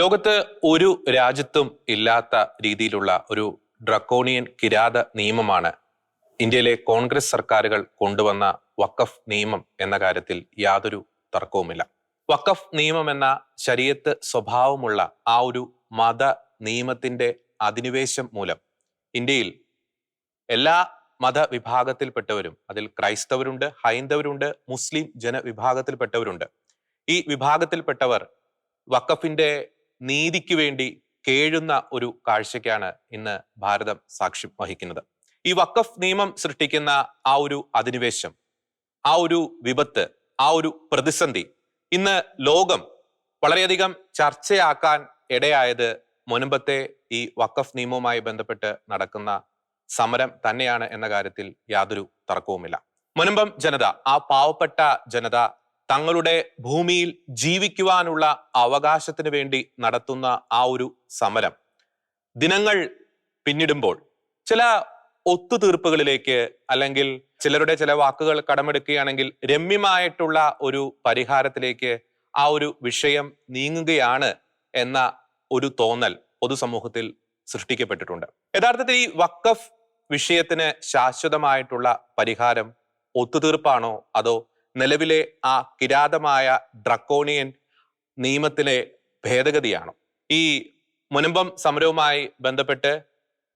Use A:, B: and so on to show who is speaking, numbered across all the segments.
A: ലോകത്ത് ഒരു രാജ്യത്തും ഇല്ലാത്ത രീതിയിലുള്ള ഒരു ഡ്രക്കോണിയൻ കിരാത നിയമമാണ് ഇന്ത്യയിലെ കോൺഗ്രസ് സർക്കാരുകൾ കൊണ്ടുവന്ന വക്കഫ് നിയമം എന്ന കാര്യത്തിൽ യാതൊരു തർക്കവുമില്ല. വക്കഫ് നിയമം എന്ന ശരീരത്ത് സ്വഭാവമുള്ള ആ ഒരു മത നിയമത്തിന്റെ അധിനിവേശം മൂലം ഇന്ത്യയിൽ എല്ലാ മതവിഭാഗത്തിൽപ്പെട്ടവരും അതിൽ ക്രൈസ്തവരുണ്ട് ഹൈന്ദവരുണ്ട് മുസ്ലിം ജനവിഭാഗത്തിൽപ്പെട്ടവരുണ്ട്. ഈ വിഭാഗത്തിൽപ്പെട്ടവർ വഖഫിന്റെ നീതിക്ക് വേണ്ടി കേഴുന്ന ഒരു കാഴ്ചയ്ക്കാണ് ഇന്ന് ഭാരതം സാക്ഷ്യം വഹിക്കുന്നത്. ഈ വക്കഫ് നിയമം സൃഷ്ടിക്കുന്ന ആ ഒരു അധിനിവേശം ആ ഒരു വിപത്ത് ആ ഒരു പ്രതിസന്ധി ഇന്ന് ലോകം വളരെയധികം ചർച്ചയാക്കാൻ ഇടയായത് മുൻപത്തെ ഈ വക്കഫ് നിയമവുമായി ബന്ധപ്പെട്ട് നടക്കുന്ന സമരം തന്നെയാണ് എന്ന കാര്യത്തിൽ യാതൊരു തർക്കവുമില്ല. മുനമ്പം ജനത ആ പാവപ്പെട്ട ജനത തങ്ങളുടെ ഭൂമിയിൽ ജീവിക്കുവാനുള്ള അവകാശത്തിന് വേണ്ടി നടത്തുന്ന ആ ഒരു സമരം. ദിനങ്ങൾ പിന്നിടുമ്പോൾ ചില ഒത്തുതീർപ്പുകളിലേക്ക് അല്ലെങ്കിൽ ചിലരുടെ ചില വാക്കുകൾ കടമെടുക്കുകയാണെങ്കിൽ രമ്യമായിട്ടുള്ള ഒരു പരിഹാരത്തിലേക്ക് ആ ഒരു വിഷയം നീങ്ങുകയാണ് എന്ന ഒരു തോന്നൽ പൊതുസമൂഹത്തിൽ സൃഷ്ടിക്കപ്പെട്ടിട്ടുണ്ട്. യഥാർത്ഥത്തിൽ ഈ വക്കഫ് വിഷയത്തിന് ശാശ്വതമായിട്ടുള്ള പരിഹാരം ഒത്തുതീർപ്പാണോ അതോ നിലവിലെ ആ കിരാതമായ ഡ്രക്കോണിയൻ നിയമത്തിലെ ഭേദഗതിയാണ്. ഈ മുനമ്പം സമരവുമായി ബന്ധപ്പെട്ട്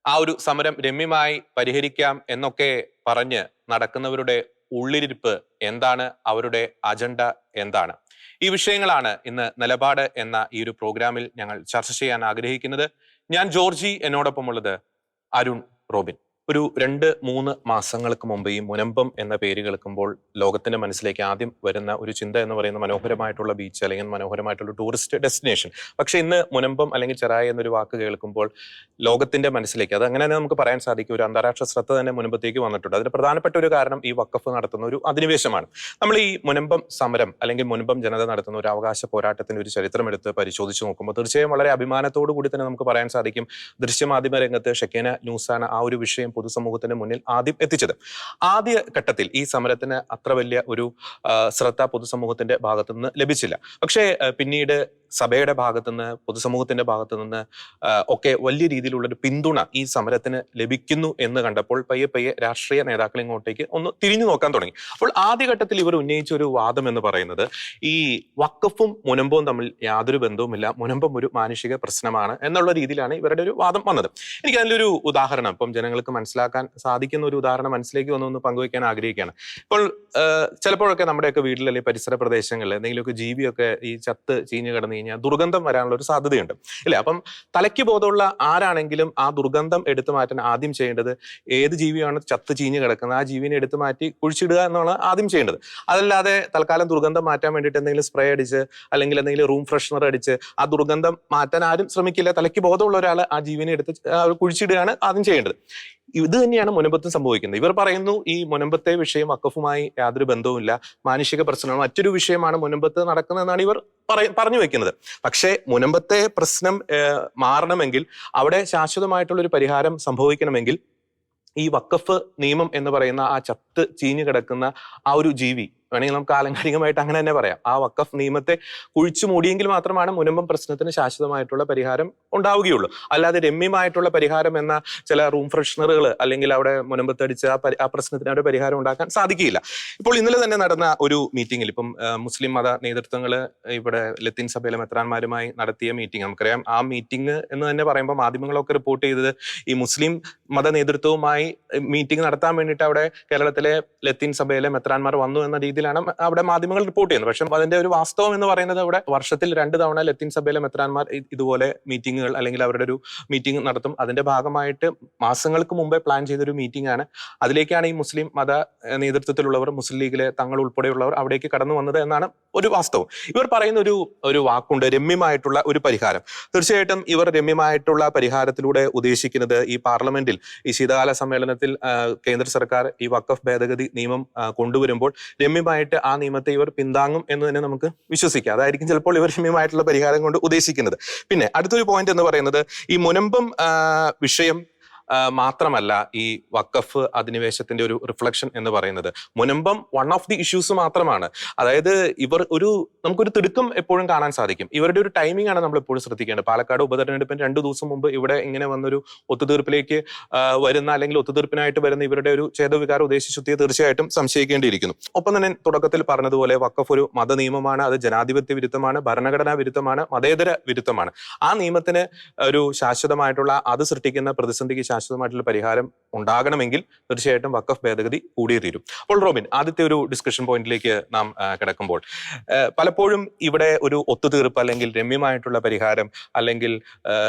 A: ആ ഒരു സമരം രമ്യമായി പരിഹരിക്കാം എന്നൊക്കെ പറഞ്ഞ് നടക്കുന്നവരുടെ ഉള്ളിരിപ്പ് എന്താണ് അവരുടെ അജണ്ട എന്താണ്? ഈ വിഷയങ്ങളാണ് ഇന്ന് നിലപാട് എന്ന ഈ ഒരു പ്രോഗ്രാമിൽ ഞങ്ങൾ ചർച്ച ചെയ്യാൻ ആഗ്രഹിക്കുന്നത്. ഞാൻ ജോർജി എന്നോടൊപ്പമുള്ളത് അരുൺ റോബിൻ. ഒരു രണ്ട് മൂന്ന് മാസങ്ങൾക്ക് മുമ്പ് ഈ മുനമ്പം എന്ന പേര് കേൾക്കുമ്പോൾ ലോകത്തിന്റെ മനസ്സിലേക്ക് ആദ്യം വരുന്ന ഒരു ചിന്ത എന്ന് പറയുന്ന മനോഹരമായിട്ടുള്ള ബീച്ച് അല്ലെങ്കിൽ മനോഹരമായിട്ടുള്ള ടൂറിസ്റ്റ് ഡെസ്റ്റിനേഷൻ പക്ഷെ ഇന്ന് മുനമ്പം അല്ലെങ്കിൽ ചെറായ എന്നൊരു വാക്ക് കേൾക്കുമ്പോൾ ലോകത്തിന്റെ മനസ്സിലേക്ക് അത് അങ്ങനെ തന്നെ നമുക്ക് പറയാൻ സാധിക്കും. ഒരു അന്താരാഷ്ട്ര ശ്രദ്ധ തന്നെ മുനമ്പത്തേക്ക് വന്നിട്ടുണ്ട്. അതിന് പ്രധാനപ്പെട്ട ഒരു കാരണം ഈ വക്കഫ് നടത്തുന്ന ഒരു അധിനിവേശമാണ്. നമ്മൾ ഈ മുനമ്പം സമരം അല്ലെങ്കിൽ മുനമ്പം ജനത നടത്തുന്ന ഒരു അവകാശ പോരാട്ടത്തിന്റെ ഒരു ചരിത്രം എടുത്ത് പരിശോധിച്ച് നോക്കുമ്പോൾ തീർച്ചയായും വളരെ അഭിമാനത്തോടു കൂടി തന്നെ നമുക്ക് പറയാൻ സാധിക്കും. ദൃശ്യമാധ്യമ രംഗത്ത് ഷെക്കേന ന്യൂസാണ് ആ ഒരു വിഷയം പൊതുസമൂഹത്തിന് മുന്നിൽ ആദ്യം എത്തിച്ചത്. ആദ്യ ഘട്ടത്തിൽ ഈ സമരത്തിന് അത്ര വലിയ ഒരു ശ്രദ്ധ പൊതുസമൂഹത്തിന്റെ ഭാഗത്തു നിന്ന് ലഭിച്ചില്ല. പക്ഷേ പിന്നീട് സഭയുടെ ഭാഗത്തു നിന്ന് പൊതുസമൂഹത്തിന്റെ ഭാഗത്തു നിന്ന് ഒക്കെ വലിയ രീതിയിലുള്ള ഒരു പിന്തുണ ഈ സമരത്തിന് ലഭിക്കുന്നു എന്ന് കണ്ടപ്പോൾ പയ്യെ പയ്യെ രാഷ്ട്രീയ നേതാക്കൾ ഇങ്ങോട്ടേക്ക് ഒന്ന് തിരിഞ്ഞു നോക്കാൻ തുടങ്ങി. അപ്പോൾ ആദ്യഘട്ടത്തിൽ ഇവർ ഉന്നയിച്ച ഒരു വാദം എന്ന് പറയുന്നത് ഈ വക്കഫും മുനമ്പും തമ്മിൽ യാതൊരു ബന്ധവുമില്ല മുനമ്പം ഒരു മാനുഷിക പ്രശ്നമാണ് എന്നുള്ള രീതിയിലാണ് ഇവരുടെ ഒരു വാദം വന്നത്. എനിക്ക് അതിലൊരു ഉദാഹരണം ഇപ്പം ജനങ്ങൾക്ക് മനസ്സിലാക്കാൻ സാധിക്കുന്ന ഒരു ഉദാഹരണം മനസ്സിലേക്ക് വന്നൊന്ന് പങ്കുവയ്ക്കാൻ ആഗ്രഹിക്കുകയാണ്. ഇപ്പോൾ ചിലപ്പോഴൊക്കെ നമ്മുടെയൊക്കെ വീട്ടിൽ അല്ലെങ്കിൽ പരിസര പ്രദേശങ്ങളിൽ എന്തെങ്കിലുമൊക്കെ ജീവിയൊക്കെ ഈ ചത്ത് ചീഞ്ഞ് കിടന്നു കഴിഞ്ഞാൽ ദുർഗന്ധം വരാനുള്ള ഒരു സാധ്യതയുണ്ട്. ഇല്ലേ? അപ്പം തലയ്ക്ക് ബോധമുള്ള ആരാണെങ്കിലും ആ ദുർഗന്ധം എടുത്തു മാറ്റാൻ ആദ്യം ചെയ്യേണ്ടത് ഏത് ജീവിയാണ് ചത്ത് ചീഞ്ഞ് കിടക്കുന്നത്? ആ ജീവിനെ എടുത്തു മാറ്റി കുഴിച്ചിടുക എന്നാണ് ആദ്യം ചെയ്യേണ്ടത്. അതല്ലാതെ തൽക്കാലം ദുർഗന്ധം മാറ്റാൻ വേണ്ടിയിട്ട് എന്തെങ്കിലും സ്പ്രേ അടിച്ച് അല്ലെങ്കിൽ എന്തെങ്കിലും റൂം ഫ്രഷ്നർ അടിച്ച് ആ ദുർഗന്ധം മാറ്റാൻ ആരും ശ്രമിക്കില്ല. തലയ്ക്ക് ബോധമുള്ള ഒരാൾ ആ ജീവിനെ എടുത്ത് കുഴിച്ചിടുകയാണ് ആദ്യം ചെയ്യേണ്ടത്. ഇത് തന്നെയാണ് മുനമ്പത്തും സംഭവിക്കുന്നത്. ഇവർ പറയുന്നു ഈ മുനമ്പത്തെ വിഷയം അക്കഫുമായി യാതൊരു ബന്ധവുമില്ല. മാനുഷിക പ്രശ്നമാണ് മറ്റൊരു വിഷയമാണ് മുനമ്പത്ത് നടക്കുന്നതെന്നാണ് ഇവർ പറഞ്ഞു വെക്കുന്നത്. പക്ഷേ മുനമ്പത്തെ പ്രശ്നം മാറണമെങ്കിൽ അവിടെ ശാശ്വതമായിട്ടുള്ള ഒരു പരിഹാരം സംഭവിക്കണമെങ്കിൽ ഈ വക്കഫ് നിയമം എന്ന് പറയുന്ന ആ ചത്ത് ചീഞ്ഞു കിടക്കുന്ന ആ ഒരു ജീവി വേണമെങ്കിൽ നമുക്ക് ആലങ്കാരികമായിട്ട് അങ്ങനെ തന്നെ പറയാം. ആ വക്കഫ് നിയമത്തെ കുഴിച്ചു മൂടിയെങ്കിൽ മാത്രമാണ് മുനമ്പം പ്രശ്നത്തിന് ശാശ്വതമായിട്ടുള്ള പരിഹാരം ഉണ്ടാവുകയുള്ളൂ. അല്ലാതെ രമ്യമായിട്ടുള്ള പരിഹാരം എന്ന ചില റൂം ഫ്രഷ്നറുകൾ അല്ലെങ്കിൽ അവിടെ മുനമ്പത്തടിച്ച് ആ ആ പ്രശ്നത്തിന് അവിടെ പരിഹാരം ഉണ്ടാക്കാൻ സാധിക്കില്ല ഇപ്പോൾ ഇന്നലെ തന്നെ നടന്ന ഒരു മീറ്റിംഗിൽ ഇപ്പം മുസ്ലിം മത നേതൃത്വങ്ങൾ ഇവിടെ ലത്തീൻ സഭയിലെ മെത്രാന്മാരുമായി നടത്തിയ മീറ്റിംഗ് നമുക്കറിയാം. ആ മീറ്റിംഗ് എന്ന് തന്നെ പറയുമ്പോൾ മാധ്യമങ്ങളൊക്കെ റിപ്പോർട്ട് ചെയ്തത് ഈ മുസ്ലിം മത നേതൃത്വവുമായി മീറ്റിംഗ് നടത്താൻ വേണ്ടിയിട്ട് അവിടെ കേരളത്തിലെ ലത്തീൻ സഭയിലെ മെത്രാന്മാർ വന്നു എന്ന രീതിയിലാണ് അവിടെ മാധ്യമങ്ങൾ റിപ്പോർട്ട് ചെയ്യുന്നത്. പക്ഷെ അതിന്റെ ഒരു വാസ്തവം എന്ന് പറയുന്നത് അവിടെ വർഷത്തിൽ രണ്ട് തവണ ലത്തീൻ സഭയിലെ മെത്രാന്മാർ ഇതുപോലെ മീറ്റിങ്ങുകൾ അല്ലെങ്കിൽ അവരുടെ ഒരു മീറ്റിംഗ് നടത്തും. അതിന്റെ ഭാഗമായിട്ട് മാസങ്ങൾക്ക് മുമ്പേ പ്ലാൻ ചെയ്തൊരു മീറ്റിംഗ് ആണ്. അതിലേക്കാണ് ഈ മുസ്ലിം മത നേതൃത്വത്തിലുള്ളവർ മുസ്ലിം ലീഗിലെ തങ്ങൾ ഉൾപ്പെടെയുള്ളവർ അവിടേക്ക് കടന്നു വന്നത് എന്നാണ് ഒരു വാസ്തവം. ഇവർ പറയുന്ന ഒരു ഒരു വാക്കുണ്ട് രമ്യമായിട്ടുള്ള ഒരു പരിഹാരം. തീർച്ചയായിട്ടും ഇവർ രമ്യമായിട്ടുള്ള പരിഹാരത്തിലൂടെ ഉദ്ദേശിക്കുന്നത് ഈ പാർലമെന്റിൽ ഈ ശീതകാല സമ്മേളനത്തിൽ കേന്ദ്ര സർക്കാർ ഈ വക്കഫ് ഭേദഗതി നിയമം കൊണ്ടുവരുമ്പോൾ കൊണ്ടുവരുമ്പോൾ രമ്യമായിട്ട് ആ നിയമത്തെ ഇവർ പിന്താങ്ങും എന്ന് തന്നെ നമുക്ക് വിശ്വസിക്കാം. അതായിരിക്കും ചിലപ്പോൾ ഇവർ രമ്യമായിട്ടുള്ള പരിഹാരം കൊണ്ട് ഉദ്ദേശിക്കുന്നത്. പിന്നെ അടുത്തൊരു പോയിന്റ് എന്ന് പറയുന്നത് ഈ മുനമ്പം വിഷയം മാത്രമല്ല ഈ വക്കഫ് അധിനിവേശത്തിന്റെ ഒരു റിഫ്ലക്ഷൻ എന്ന് പറയുന്നത്. Munambam one of the issues മാത്രമാണ്. അതായത് ഇവർ ഒരു നമുക്കൊരു തിടുക്കം എപ്പോഴും കാണാൻ സാധിക്കും. ഇവരുടെ ഒരു ടൈമിംഗ് ആണ് നമ്മൾ എപ്പോഴും ശ്രദ്ധിക്കേണ്ടത്. പാലക്കാട് ഉപതെരഞ്ഞെടുപ്പിന് രണ്ടു ദിവസം മുമ്പ് ഇവിടെ ഇങ്ങനെ വന്നൊരു ഒത്തുതീർപ്പിലേക്ക് വരുന്ന അല്ലെങ്കിൽ ഒത്തുതീർപ്പിനായിട്ട് വരുന്ന ഇവരുടെ ഒരു ഛേദവികാരം ഉദ്ദേശശുദ്ധിയെ തീർച്ചയായിട്ടും സംശയിക്കേണ്ടിയിരിക്കുന്നു. ഒപ്പം തന്നെ തുടക്കത്തിൽ പറഞ്ഞതുപോലെ വക്കഫ് ഒരു മത നിയമമാണ് അത് ജനാധിപത്യ വിരുദ്ധമാണ് ഭരണഘടനാ വിരുദ്ധമാണ് മതേതര വിരുദ്ധമാണ്. ആ നിയമത്തിന് ഒരു ശാശ്വതമായിട്ടുള്ള അത് സൃഷ്ടിക്കുന്ന പ്രതിസന്ധിക്ക് ശാശ്വതമായിട്ടുള്ള പരിഹാരം ഉണ്ടാകണമെങ്കിൽ തീർച്ചയായിട്ടും വക്കഫ് ഭേദഗതി കൂടിയേ തീരും. അപ്പോൾ റോബിൻ ആദ്യത്തെ ഒരു ഡിസ്കഷൻ പോയിന്റിലേക്ക് നാം കിടക്കുമ്പോൾ പലപ്പോഴും ഇവിടെ ഒരു ഒത്തുതീർപ്പ് അല്ലെങ്കിൽ രമ്യമായിട്ടുള്ള പരിഹാരം അല്ലെങ്കിൽ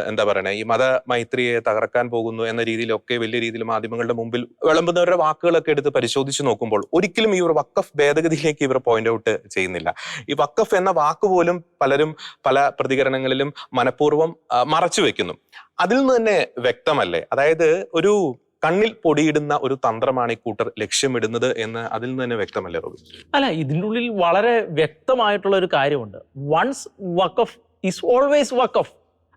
A: എന്താ പറയുക ഈ മത മൈത്രിയെ തകർക്കാൻ പോകുന്നു എന്ന രീതിയിലൊക്കെ വലിയ രീതിയിൽ മാധ്യമങ്ങളുടെ മുമ്പിൽ വിളമ്പുന്നവരുടെ വാക്കുകളൊക്കെ എടുത്ത് പരിശോധിച്ച് നോക്കുമ്പോൾ ഒരിക്കലും ഈ ഒരു വക്കഫ് ഭേദഗതിയിലേക്ക് ഇവർ പോയിന്റ് ഔട്ട് ചെയ്യുന്നില്ല. ഈ വക്കഫ് എന്ന വാക്ക് പോലും പലരും പല പ്രതികരണങ്ങളിലും മനഃപൂർവം മറച്ചു വെക്കുന്നു. അതിൽ നിന്ന് തന്നെ വ്യക്തമല്ലേ? അതായത് ഒരു കണ്ണിൽ പൊടിയിടുന്ന ഒരു തന്ത്രമാണ് ഈ കൂട്ടർ ലക്ഷ്യമിടുന്നത് എന്ന് അതിൽ നിന്ന് തന്നെ വ്യക്തമല്ലേ റോബിൻ?
B: അല്ല ഇതിനുള്ളിൽ വളരെ വ്യക്തമായിട്ടുള്ള ഒരു കാര്യമുണ്ട്. Once waqf is always waqf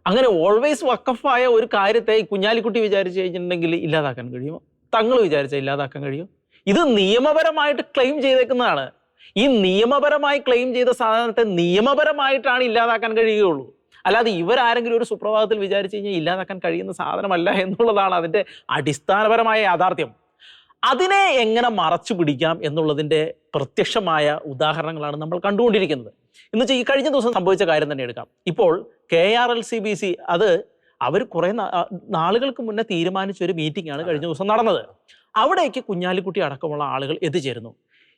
B: അങ്ങനെ ഓൾവേസ് വക്കഫായ ഒരു കാര്യത്തെ ഈ കുഞ്ഞാലിക്കുട്ടി വിചാരിച്ചു കഴിഞ്ഞിട്ടുണ്ടെങ്കിൽ ഇല്ലാതാക്കാൻ കഴിയുമോ? തങ്ങൾ വിചാരിച്ചാൽ ഇല്ലാതാക്കാൻ കഴിയും? ഇത് നിയമപരമായിട്ട് ക്ലെയിം ചെയ്തേക്കുന്നതാണ്. ഈ നിയമപരമായി ക്ലെയിം ചെയ്ത സാധനത്തെ നിയമപരമായിട്ടാണ് ഇല്ലാതാക്കാൻ കഴിയുകയുള്ളൂ. അല്ലാതെ ഇവരാരെങ്കിലും ഒരു സുപ്രഭാതത്തിൽ വിചാരിച്ചു കഴിഞ്ഞാൽ ഇല്ലാതാക്കാൻ കഴിയുന്ന സാധനമല്ല എന്നുള്ളതാണ് അതിന്റെ അടിസ്ഥാനപരമായ യാഥാർത്ഥ്യം. അതിനെ എങ്ങനെ മറച്ചു പിടിക്കാം എന്നുള്ളതിന്റെ പ്രത്യക്ഷമായ ഉദാഹരണങ്ങളാണ് നമ്മൾ കണ്ടുകൊണ്ടിരിക്കുന്നത്. എന്ന് വെച്ചാൽ ഈ കഴിഞ്ഞ ദിവസം സംഭവിച്ച കാര്യം തന്നെ എടുക്കാം. ഇപ്പോൾ K R L C B C അത് അവർ കുറേ നാളുകൾക്ക് മുന്നേ തീരുമാനിച്ച ഒരു മീറ്റിംഗ് ആണ് കഴിഞ്ഞ ദിവസം നടന്നത്. അവിടേക്ക് കുഞ്ഞാലിക്കുട്ടി അടക്കമുള്ള ആളുകൾ എത്തിച്ചേരുന്നു.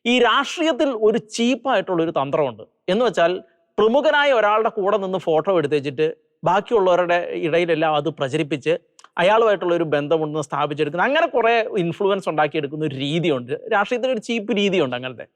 B: ഈ രാഷ്ട്രീയത്തിൽ ഒരു ചീപ്പായിട്ടുള്ള ഒരു തന്ത്രമുണ്ട്. എന്ന് വെച്ചാൽ പ്രമുഖനായ ഒരാളുടെ കൂടെ നിന്ന് ഫോട്ടോ എടുത്തു വെച്ചിട്ട് ബാക്കിയുള്ളവരുടെ ഇടയിലെല്ലാം അത് പ്രചരിപ്പിച്ച് അയാളുമായിട്ടുള്ള ഒരു ബന്ധമുണ്ടെന്ന് സ്ഥാപിച്ചെടുക്കുന്ന അങ്ങനെ കുറേ ഇൻഫ്ലുവൻസ് ഉണ്ടാക്കിയെടുക്കുന്ന ഒരു രീതിയുണ്ട്. രാഷ്ട്രീയത്തിൽ ഒരു ചീപ്പ് രീതിയുണ്ട് അങ്ങനത്തെ.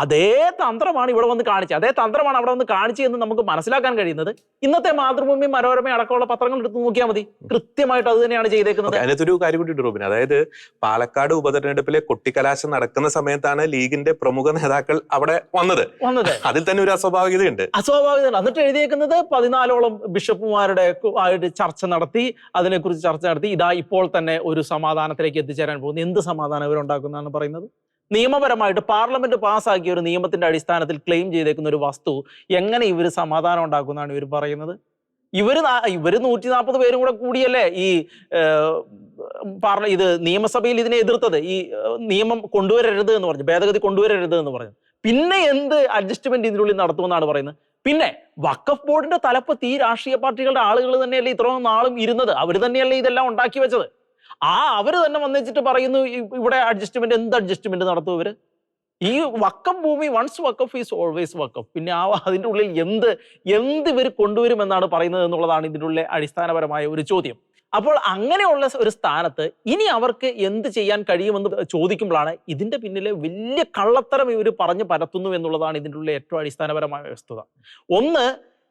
B: അതേ തന്ത്രമാണ് ഇവിടെ വന്ന് കാണിച്ചത്. അതേ തന്ത്രമാണ് അവിടെ വന്ന് കാണിച്ചു എന്ന് നമുക്ക് മനസ്സിലാക്കാൻ കഴിയുന്നത്. ഇന്നത്തെ മാതൃഭൂമി മനോരമ അടക്കമുള്ള പത്രങ്ങൾ എടുത്ത് നോക്കിയാൽ മതി. കൃത്യമായിട്ട് അത് തന്നെയാണ് ചെയ്തേക്കുന്നത്.
A: അതിനകത്തൊരു കാര്യം കൂടി ഉണ്ട് റോബിൻ. അതായത് പാലക്കാട് ഉപതെരഞ്ഞെടുപ്പിലെ കൊട്ടിക്കലാശം നടക്കുന്ന സമയത്താണ് ലീഗിന്റെ പ്രമുഖ നേതാക്കൾ അവിടെ വന്നത്.
B: വന്നത്.
A: അതിൽ തന്നെ ഒരു അസ്വാഭാവികതയുണ്ട്.
B: അസ്വാഭാവികത എന്നിട്ട് എഴുതിയേക്കുന്നത് പതിനാലോളം ബിഷപ്പുമാരുടെ ആയിട്ട് ചർച്ച നടത്തി അതിനെക്കുറിച്ച് ചർച്ച നടത്തി ഇതാ ഇപ്പോൾ തന്നെ ഒരു സമാധാനത്തിലേക്ക് എത്തിച്ചേരാൻ പോകുന്നു. എന്ത് സമാധാനം ഇവരുണ്ടാക്കുന്നതാണ് പറയുന്നത്? നിയമപരമായിട്ട് പാർലമെന്റ് പാസ്സാക്കിയ ഒരു നിയമത്തിന്റെ അടിസ്ഥാനത്തിൽ ക്ലെയിം ചെയ്തേക്കുന്ന ഒരു വസ്തു എങ്ങനെ ഇവർ സമാധാനം ഉണ്ടാക്കുന്നതാണ് ഇവർ പറയുന്നത്? ഇവർ ഇവർ നൂറ്റി നാൽപ്പത് പേരും കൂടെ കൂടിയല്ലേ ഈ പാർല ഇത് നിയമസഭയിൽ ഇതിനെ എതിർത്തത്? ഈ നിയമം കൊണ്ടുവരരുത് എന്ന് പറഞ്ഞു ഭേദഗതി കൊണ്ടുവരരുത് എന്ന് പറഞ്ഞു. പിന്നെ എന്ത് അഡ്ജസ്റ്റ്മെന്റ് ഇതിനുള്ളിൽ നടത്തുമെന്നാണ് പറയുന്നത്? പിന്നെ വക്കഫ് ബോർഡിന്റെ തലപ്പത്ത് ഈ രാഷ്ട്രീയ പാർട്ടികളുടെ ആളുകൾ തന്നെയല്ലേ ഇത്രയും നാളും ഇരുന്നത്? അവർ തന്നെയല്ലേ ഇതെല്ലാം ഉണ്ടാക്കി വെച്ചത്? ആ അവർ തന്നെ വന്നിച്ചിട്ട് പറയുന്നു ഇവിടെ അഡ്ജസ്റ്റ്മെന്റ് എന്ത് അഡ്ജസ്റ്റ്മെന്റ് നടത്തും ഇവർ? ഈ വക്കം ഭൂമി once waqf is always waqf പിന്നെ ആ അതിന്റെ ഉള്ളിൽ എന്ത് എന്ത് ഇവർ കൊണ്ടുവരുമെന്നാണ് പറയുന്നത് എന്നുള്ളതാണ് ഇതിന്റെ ഉള്ളിലെ അടിസ്ഥാനപരമായ ഒരു ചോദ്യം. അപ്പോൾ അങ്ങനെയുള്ള ഒരു സ്ഥാനത്ത് ഇനി അവർക്ക് എന്ത് ചെയ്യാൻ കഴിയുമെന്ന് ചോദിക്കുമ്പോഴാണ് ഇതിന്റെ പിന്നിലെ വലിയ കള്ളത്തരം ഇവർ പറഞ്ഞു പരത്തുന്നു എന്നുള്ളതാണ് ഇതിന്റെ ഉള്ളിലെ ഏറ്റവും അടിസ്ഥാനപരമായ വസ്തുത. ഒന്ന്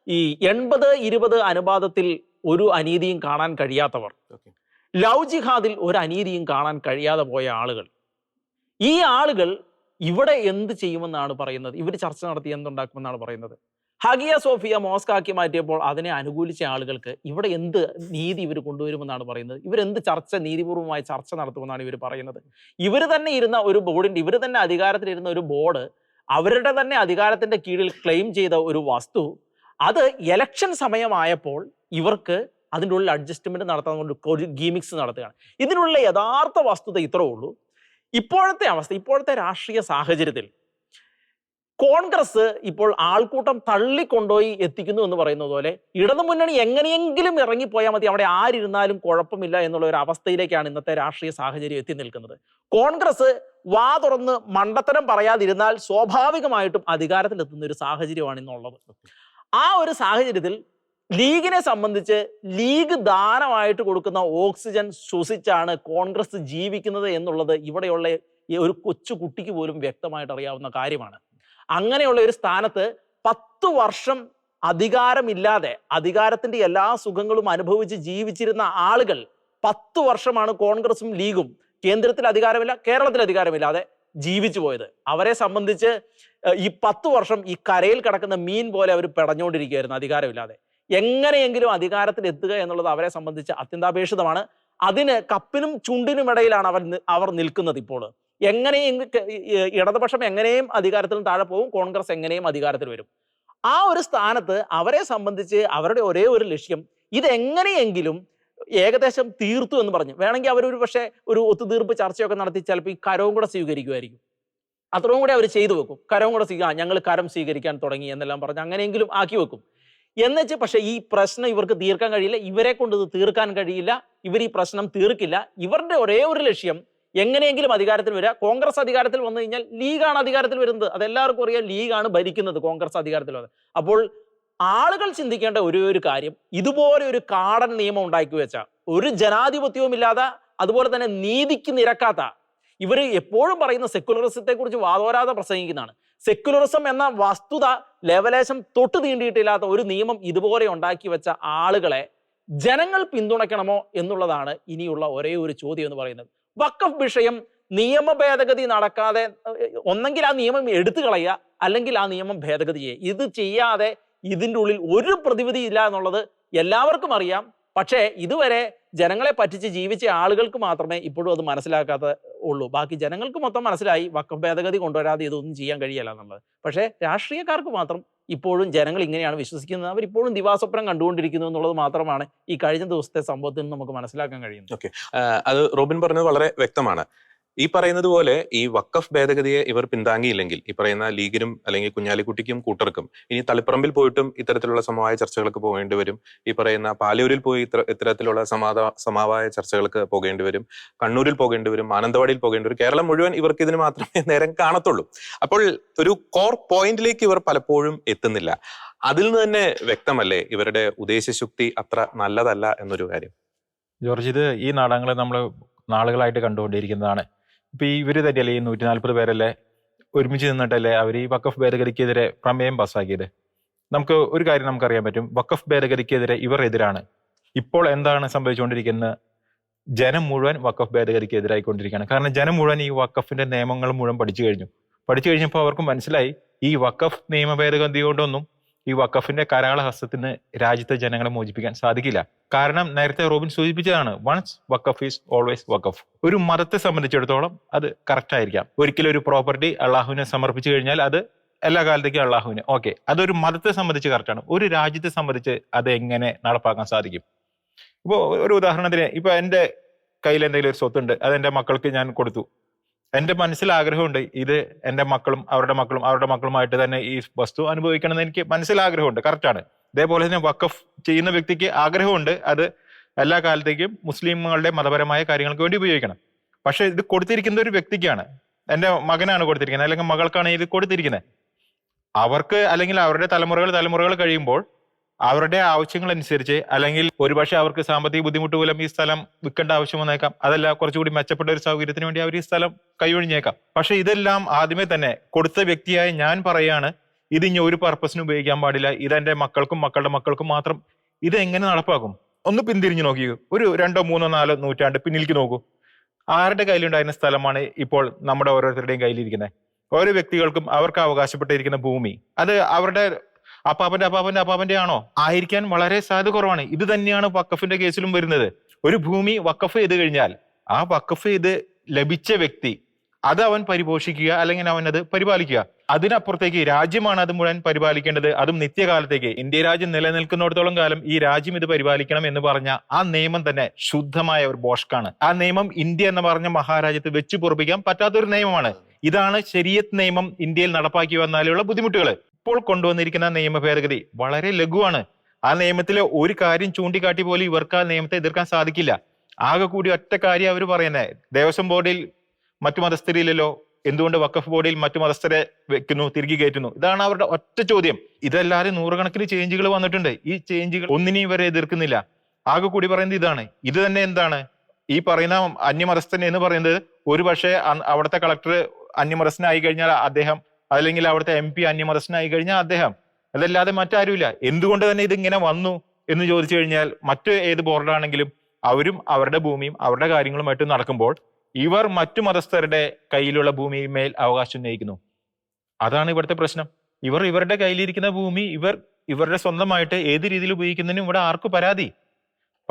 B: ഈ എൺപത് ഇരുപത് അനുപാതത്തിൽ ഒരു അനീതിയും കാണാൻ കഴിയാത്തവർ. ലവ് ജിഹാദിൽ ഒരു അനീതിയും കാണാൻ കഴിയാതെ പോയ ആളുകൾ. ഈ ആളുകൾ ഇവിടെ എന്ത് ചെയ്യുമെന്നാണ് പറയുന്നത്? ഇവർ ചർച്ച നടത്തി എന്തുണ്ടാക്കുമെന്നാണ് പറയുന്നത്? ഹഗിയ സോഫിയ മോസ്കാക്കി മാറ്റിയപ്പോൾ അതിനെ അനുകൂലിച്ച ആളുകൾക്ക് ഇവിടെ എന്ത് നീതി ഇവർ കൊണ്ടുവരുമെന്നാണ് പറയുന്നത്? ഇവരെന്ത് ചർച്ച നീതിപൂർവമായ ചർച്ച നടത്തുമെന്നാണ് ഇവർ പറയുന്നത്? ഇവർ തന്നെ ഇരുന്ന ഒരു ബോർഡിന്റെ ഇവർ തന്നെ അധികാരത്തിലിരുന്ന ഒരു ബോർഡ് അവരുടെ തന്നെ അധികാരത്തിന്റെ കീഴിൽ ക്ലെയിം ചെയ്ത ഒരു വസ്തു. അത് എലക്ഷൻ സമയമായപ്പോൾ ഇവർക്ക് അതിന്റെ ഉള്ളിൽ അഡ്ജസ്റ്റ്മെന്റ് നടത്താൻ കൊണ്ട് ഒരു ഗീമിക്സ് നടത്തുകയാണ്. ഇതിനുള്ള യഥാർത്ഥ വസ്തുത ഇത്രേ ഉള്ളൂ. ഇപ്പോഴത്തെ അവസ്ഥ ഇപ്പോഴത്തെ രാഷ്ട്രീയ സാഹചര്യത്തിൽ കോൺഗ്രസ് ഇപ്പോൾ ആൾക്കൂട്ടം തള്ളിക്കൊണ്ടുപോയി എത്തിക്കുന്നു എന്ന് പറയുന്നത് പോലെ ഇടതു മുന്നണി എങ്ങനെയെങ്കിലും ഇറങ്ങിപ്പോയാൽ മതി. അവിടെ ആരിരുന്നാലും കുഴപ്പമില്ല എന്നുള്ള ഒരു അവസ്ഥയിലേക്കാണ് ഇന്നത്തെ രാഷ്ട്രീയ സാഹചര്യം എത്തി നിൽക്കുന്നത്. കോൺഗ്രസ് വാ തുറന്ന് മണ്ടത്തരം പറയാതിരുന്നാൽ സ്വാഭാവികമായിട്ടും അധികാരത്തിലെത്തുന്ന ഒരു സാഹചര്യമാണ് ഇന്നുള്ളത്. ആ ഒരു സാഹചര്യത്തിൽ ലീഗിനെ സംബന്ധിച്ച് ലീഗ് ദാനമായിട്ട് കൊടുക്കുന്ന ഓക്സിജൻ ശ്വസിച്ചാണ് കോൺഗ്രസ് ജീവിക്കുന്നത് എന്നുള്ളത് ഇവിടെയുള്ള ഒരു കൊച്ചു കുട്ടിക്ക് പോലും വ്യക്തമായിട്ട് അറിയാവുന്ന കാര്യമാണ്. അങ്ങനെയുള്ള ഒരു സ്ഥാനത്ത് പത്തു വർഷം അധികാരമില്ലാതെ അധികാരത്തിന്റെ എല്ലാ സുഖങ്ങളും അനുഭവിച്ച് ജീവിച്ചിരുന്ന ആളുകൾ പത്തു വർഷമാണ് കോൺഗ്രസും ലീഗും കേന്ദ്രത്തിൽ അധികാരമില്ല കേരളത്തിൽ അധികാരമില്ലാതെ ജീവിച്ചു പോയത്. അവരെ സംബന്ധിച്ച് ഈ പത്തു വർഷം ഈ കരയിൽ കിടക്കുന്ന മീൻ പോലെ അവർ പെടഞ്ഞുകൊണ്ടിരിക്കുകയായിരുന്നു അധികാരമില്ലാതെ. എങ്ങനെയെങ്കിലും അധികാരത്തിൽ എത്തുക എന്നുള്ളത് അവരെ സംബന്ധിച്ച് അത്യന്താപേക്ഷിതമാണ്. അതിന് കപ്പിനും ചുണ്ടിനും ഇടയിലാണ് അവർ അവർ നിൽക്കുന്നത് ഇപ്പോൾ. എങ്ങനെയും ഇടതുപക്ഷം എങ്ങനെയും അധികാരത്തിൽ താഴെ പോകും കോൺഗ്രസ് എങ്ങനെയും അധികാരത്തിൽ വരും. ആ ഒരു സ്ഥാനത്ത് അവരെ സംബന്ധിച്ച് അവരുടെ ഒരേ ഒരു ലക്ഷ്യം ഇതെങ്ങനെയെങ്കിലും ഏകദേശം തീർത്തു എന്ന് പറഞ്ഞു. വേണമെങ്കിൽ അവരൊരു പക്ഷേ ഒരു ഒത്തുതീർപ്പ് ചർച്ചയൊക്കെ നടത്തി ചിലപ്പോൾ ഈ കരവും കൂടെ സ്വീകരിക്കുമായിരിക്കും. അത്രയും കൂടെ അവർ ചെയ്തു വെക്കും. കരവും കൂടെ സ്വീകരിക്കാം ഞങ്ങൾ കരം സ്വീകരിക്കാൻ തുടങ്ങി എന്നെല്ലാം പറഞ്ഞ് അങ്ങനെയെങ്കിലും ആക്കി വെക്കും. എന്നുവെച്ച് പക്ഷെ ഈ പ്രശ്നം ഇവർക്ക് തീർക്കാൻ കഴിയില്ല. ഇവരെ കൊണ്ട് ഇത് തീർക്കാൻ കഴിയില്ല. ഇവർ ഈ പ്രശ്നം തീർക്കില്ല. ഇവരുടെ ഒരേ ഒരു ലക്ഷ്യം എങ്ങനെയെങ്കിലും അധികാരത്തിൽ വരിക. കോൺഗ്രസ് അധികാരത്തിൽ വന്നു കഴിഞ്ഞാൽ ലീഗാണ് അധികാരത്തിൽ വരുന്നത്. അതെല്ലാവർക്കും അറിയാം ലീഗാണ് ഭരിക്കുന്നത് കോൺഗ്രസ് അധികാരത്തിൽ വന്നത്. അപ്പോൾ ആളുകൾ ചിന്തിക്കേണ്ട ഒരേ ഒരു കാര്യം. ഇതുപോലെ ഒരു കാടൻ നിയമം ഉണ്ടാക്കി വെച്ച ഒരു ജനാധിപത്യവും ഇല്ലാതെ അതുപോലെ തന്നെ നീതിക്ക് നിരക്കാത്ത ഇവർ എപ്പോഴും പറയുന്ന സെക്കുലറിസത്തെ വാദോരാതെ പ്രസംഗിക്കുന്നതാണ്. സെക്കുലറിസം എന്ന വസ്തുത ലെവലേശം തൊട്ട് തീണ്ടിയിട്ടില്ലാത്ത ഒരു നിയമം ഇതുപോലെ ഉണ്ടാക്കി വെച്ച ആളുകളെ ജനങ്ങൾ പിന്തുണയ്ക്കണമോ എന്നുള്ളതാണ് ഇനിയുള്ള ഒരേ ഒരു ചോദ്യം എന്ന് പറയുന്നത്. വക്കഫ് വിഷയം നിയമ ഭേദഗതി നടക്കാതെ ഒന്നെങ്കിൽ ആ നിയമം എടുത്തു കളയുക അല്ലെങ്കിൽ ആ നിയമം ഭേദഗതി ചെയ്യുക. ഇത് ചെയ്യാതെ ഇതിന്റെ ഉള്ളിൽ ഒരു പ്രതിവിധി ഇല്ല എന്നുള്ളത് എല്ലാവർക്കും അറിയാം. പക്ഷേ ഇതുവരെ ജനങ്ങളെ പറ്റിച്ച് ജീവിച്ച ആളുകൾക്ക് മാത്രമേ ഇപ്പോഴും അത് മനസ്സിലാക്കാത്ത ഉള്ളൂ. ബാക്കി ജനങ്ങൾക്ക് മൊത്തം മനസ്സിലായി വക്ക ഭേദഗതി കൊണ്ടുവരാതെ ഇതൊന്നും ചെയ്യാൻ കഴിയില്ല എന്നുള്ളത്. പക്ഷേ രാഷ്ട്രീയക്കാർക്ക് മാത്രം ഇപ്പോഴും ജനങ്ങൾ ഇങ്ങനെയാണ് വിശ്വസിക്കുന്നത്. അവർ ഇപ്പോഴും ദിവാസ്വപ്നം കണ്ടുകൊണ്ടിരിക്കുന്നു എന്നുള്ളത് മാത്രമാണ് ഈ കഴിഞ്ഞ ദിവസത്തെ സംഭവത്തിൽ നിന്ന് നമുക്ക് മനസ്സിലാക്കാൻ കഴിയുന്നത്.
A: ഓക്കെ. അത് റോബിൻ പറഞ്ഞത് വളരെ വ്യക്തമാണ്. ഈ പറയുന്നത് പോലെ ഈ വക്കഫ് ഭേദഗതിയെ ഇവർ പിന്താങ്ങിയില്ലെങ്കിൽ ഈ പറയുന്ന ലീഗിനും അല്ലെങ്കിൽ കുഞ്ഞാലിക്കുട്ടിക്കും കൂട്ടർക്കും ഇനി തളിപ്പറമ്പിൽ പോയിട്ടും ഇത്തരത്തിലുള്ള സമവായ ചർച്ചകൾക്ക് പോകേണ്ടി വരും. ഈ പറയുന്ന പാലൂരിൽ പോയി ഇത്ര ഇത്തരത്തിലുള്ള സമാധാ സമവായ ചർച്ചകൾക്ക് പോകേണ്ടി വരും. കണ്ണൂരിൽ പോകേണ്ടി വരും. മാനന്തവാടിയിൽ പോകേണ്ടി വരും. കേരളം മുഴുവൻ ഇവർക്ക് ഇതിന് മാത്രമേ നേരം കാണത്തുള്ളൂ. അപ്പോൾ ഒരു കോർ പോയിന്റിലേക്ക് ഇവർ പലപ്പോഴും എത്തുന്നില്ല. അതിൽ നിന്ന് തന്നെ വ്യക്തമല്ലേ ഇവരുടെ ഉദ്ദേശശുക്തി അത്ര നല്ലതല്ല എന്നൊരു കാര്യം?
C: ജോർജ് ഇത് ഈ നാടകങ്ങളെ നമ്മൾ നാളുകളായിട്ട് കണ്ടുകൊണ്ടിരിക്കുന്നതാണ്. ഇപ്പൊ ഈ ഇവർ തന്നെയല്ലേ ഈ നൂറ്റി നാൽപ്പത് പേരല്ലേ ഒരുമിച്ച് നിന്നിട്ടല്ലേ അവർ ഈ വക്കഫ് ഭേദഗതിക്കെതിരെ പ്രമേയം പാസ്സാക്കിയത്? നമുക്ക് ഒരു കാര്യം നമുക്കറിയാൻ പറ്റും. വക്കഫ് ഭേദഗതിക്കെതിരെ ഇവർ എതിരാണ് ഇപ്പോൾ എന്താണ് സംഭവിച്ചുകൊണ്ടിരിക്കുന്നത്? ജനം മുഴുവൻ വക്കഫ് ഭേദഗതിക്ക് എതിരായിക്കൊണ്ടിരിക്കുകയാണ് കാരണം ജനം മുഴുവൻ ഈ വക്കഫിന്റെ നിയമങ്ങൾ മുഴുവൻ പഠിച്ചു കഴിഞ്ഞു. പഠിച്ചു കഴിഞ്ഞപ്പോൾ അവർക്ക് മനസ്സിലായി. ഈ വക്കഫ് നിയമ ഭേദഗതി കൊണ്ടൊന്നും ഈ വക്കഫിന്റെ കരാളഹസ്തത്തിന് രാജ്യത്തെ ജനങ്ങളെ മോചിപ്പിക്കാൻ സാധിക്കില്ല. കാരണം നേരത്തെ Robin സൂചിപ്പിച്ചതാണ് once waqf is always waqf ഒരു മതത്തെ സംബന്ധിച്ചിടത്തോളം അത് കറക്റ്റ് ആയിരിക്കാം. ഒരിക്കലും ഒരു പ്രോപ്പർട്ടി അള്ളാഹുവിനെ സമർപ്പിച്ചു കഴിഞ്ഞാൽ അത് എല്ലാ കാലത്തേക്കും അള്ളാഹുവിന്. ഓക്കെ അതൊരു മതത്തെ സംബന്ധിച്ച് കറക്റ്റാണ് ഒരു രാജ്യത്തെ സംബന്ധിച്ച് അത് എങ്ങനെ നടപ്പാക്കാൻ സാധിക്കും? ഇപ്പോൾ ഒരു ഉദാഹരണത്തിന് ഇപ്പൊ എന്റെ കയ്യിൽ എന്തെങ്കിലും ഒരു സ്വത്തുണ്ട് അത് എന്റെ മക്കൾക്ക് ഞാൻ കൊടുത്തു. എന്റെ മനസ്സിൽ ആഗ്രഹമുണ്ട് ഇത് എന്റെ മക്കളും അവരുടെ മക്കളും അവരുടെ മക്കളുമായിട്ട് തന്നെ ഈ വസ്തു അനുഭവിക്കണം എന്ന് എനിക്ക് മനസ്സിൽ ആഗ്രഹമുണ്ട്. കറക്റ്റാണ് ഇതേപോലെ തന്നെ വക്കഫ് ചെയ്യുന്ന വ്യക്തിക്ക് ആഗ്രഹമുണ്ട് അത് എല്ലാ കാലത്തേക്കും മുസ്ലിമുകളുടെ മതപരമായ കാര്യങ്ങൾക്ക് വേണ്ടി ഉപയോഗിക്കണം. പക്ഷെ ഇത് കൊടുത്തിരിക്കുന്ന ഒരു വ്യക്തിക്കാണ്. എന്റെ മകനാണ് കൊടുത്തിരിക്കുന്നത്. അല്ലെങ്കിൽ മകൾക്കാണ് ഇത് കൊടുത്തിരിക്കുന്നത്. അവർക്ക് അല്ലെങ്കിൽ അവരുടെ തലമുറകൾ തലമുറകൾ കഴിയുമ്പോൾ അവരുടെ ആവശ്യങ്ങൾ അനുസരിച്ച് അല്ലെങ്കിൽ ഒരുപക്ഷെ അവർക്ക് സാമ്പത്തിക ബുദ്ധിമുട്ട് മൂലം ഈ സ്ഥലം വിൽക്കേണ്ട ആവശ്യം വന്നേക്കാം. അതല്ല കുറച്ചുകൂടി മെച്ചപ്പെട്ട ഒരു സൗകര്യത്തിന് വേണ്ടി അവർ ഈ സ്ഥലം കൈയൊഴിഞ്ഞേക്കാം. പക്ഷെ ഇതെല്ലാം ആദ്യമേ തന്നെ കൊടുത്ത വ്യക്തിയായ ഞാൻ പറയാണ് ഇത് ഇനി ഒരു പർപ്പസിന് ഉപയോഗിക്കാൻ പാടില്ല. ഇത് എന്റെ മക്കൾക്കും മക്കളുടെ മക്കൾക്കും മാത്രം ഇത് എങ്ങനെ നടപ്പാക്കും? ഒന്ന് പിന്തിരിഞ്ഞു നോക്കിയോ ഒരു രണ്ടോ മൂന്നോ നാലോ നൂറ്റാണ്ട് പിന്നിലേക്ക് നോക്കൂ. ആരുടെ കയ്യിലുണ്ടായിരുന്ന സ്ഥലമാണ് ഇപ്പോൾ നമ്മുടെ ഓരോരുത്തരുടെയും കയ്യിലിരിക്കുന്നത്? ഓരോ വ്യക്തികൾക്കും അവർക്ക് അവകാശപ്പെട്ടിരിക്കുന്ന ഭൂമി. അത് അവരുടെ അപ്പാപ്പന്റെ അപ്പാപ്പന്റെ അപ്പാപ്പന്റെ ആണോ? ആയിരിക്കാൻ വളരെ സാധ്യത കുറവാണ്. ഇത് തന്നെയാണ് വക്കഫിന്റെ കേസിലും വരുന്നത്. ഒരു ഭൂമി വക്കഫ് ചെയ്ത് കഴിഞ്ഞാൽ ആ വക്കഫ് ചെയ്ത് ലഭിച്ച വ്യക്തി അത് അവൻ പരിപോഷിക്കുക അല്ലെങ്കിൽ അവൻ അത് പരിപാലിക്കുക. അതിനപ്പുറത്തേക്ക് രാജ്യമാണ് അത് മുഴുവൻ പരിപാലിക്കേണ്ടത്. അതും നിത്യകാലത്തേക്ക്. ഇന്ത്യ രാജ്യം നിലനിൽക്കുന്നിടത്തോളം കാലം ഈ രാജ്യം ഇത് പരിപാലിക്കണം എന്ന് പറഞ്ഞ ആ നിയമം തന്നെ ശുദ്ധമായ ഒരു ബോഷ്കാണ്. ആ നിയമം ഇന്ത്യ എന്ന് പറഞ്ഞ മഹാരാജ്യത്ത് വെച്ചു പൊറപ്പിക്കാൻ പറ്റാത്തൊരു നിയമമാണ്. ഇതാണ് ശരീഅത്ത് നിയമം ഇന്ത്യയിൽ നടപ്പാക്കി വന്നാലുള്ള ബുദ്ധിമുട്ടുകൾ ഇപ്പോൾ കൊണ്ടുവന്നിരിക്കുന്ന നിയമ ഭേദഗതി വളരെ ലഘുവാണ്. ആ നിയമത്തിലെ ഒരു കാര്യം ചൂണ്ടിക്കാട്ടി പോലും ഇവർക്ക് ആ നിയമത്തെ എതിർക്കാൻ സാധിക്കില്ല. ആകെ കൂടി ഒറ്റ കാര്യം അവർ പറയുന്നത് ദേവസ്വം ബോർഡിൽ മറ്റു മതസ്ഥരില്ലല്ലോ എന്തുകൊണ്ട് വക്കഫ് ബോർഡിൽ മറ്റു മതസ്ഥരെ വെക്കുന്നു തിരികെ കയറ്റുന്നു? ഇതാണ് അവരുടെ ഒറ്റ ചോദ്യം. ഇതല്ലാതെ നൂറുകണക്കിന് ചേഞ്ചുകൾ വന്നിട്ടുണ്ട്. ഈ ചേഞ്ചുകൾ ഒന്നിനെയും ഇവരെ എതിർക്കുന്നില്ല. ആകെ കൂടി പറയുന്നത് ഇതാണ്. ഇത് തന്നെ എന്താണ്? ഈ പറയുന്ന അന്യമതസ്ഥൻ എന്ന് പറയുന്നത് ഒരു പക്ഷേ അവിടുത്തെ കളക്ടർ അന്യമതസ്ഥനായി കഴിഞ്ഞാൽ അദ്ദേഹം അല്ലെങ്കിൽ അവിടുത്തെ എം പി അന്യമതസ്ഥനായി കഴിഞ്ഞാൽ അദ്ദേഹം. അതല്ലാതെ മറ്റാരുമില്ല. എന്തുകൊണ്ട് തന്നെ ഇതിങ്ങനെ വന്നു എന്ന് ചോദിച്ചു കഴിഞ്ഞാൽ മറ്റ് ഏത് ബോർഡാണെങ്കിലും അവരും അവരുടെ ഭൂമിയും അവരുടെ കാര്യങ്ങളുമായിട്ട് നടക്കുമ്പോൾ ഇവർ മറ്റു മതസ്ഥരുടെ കയ്യിലുള്ള ഭൂമിമേൽ അവകാശം ഉന്നയിക്കുന്നു. അതാണ് ഇവിടുത്തെ പ്രശ്നം. ഇവർ ഇവരുടെ കയ്യിലിരിക്കുന്ന ഭൂമി ഇവർ ഇവരുടെ സ്വന്തമായിട്ട് ഏത് രീതിയിൽ ഉപയോഗിക്കുന്നതിനും ഇവിടെ ആർക്കും പരാതി.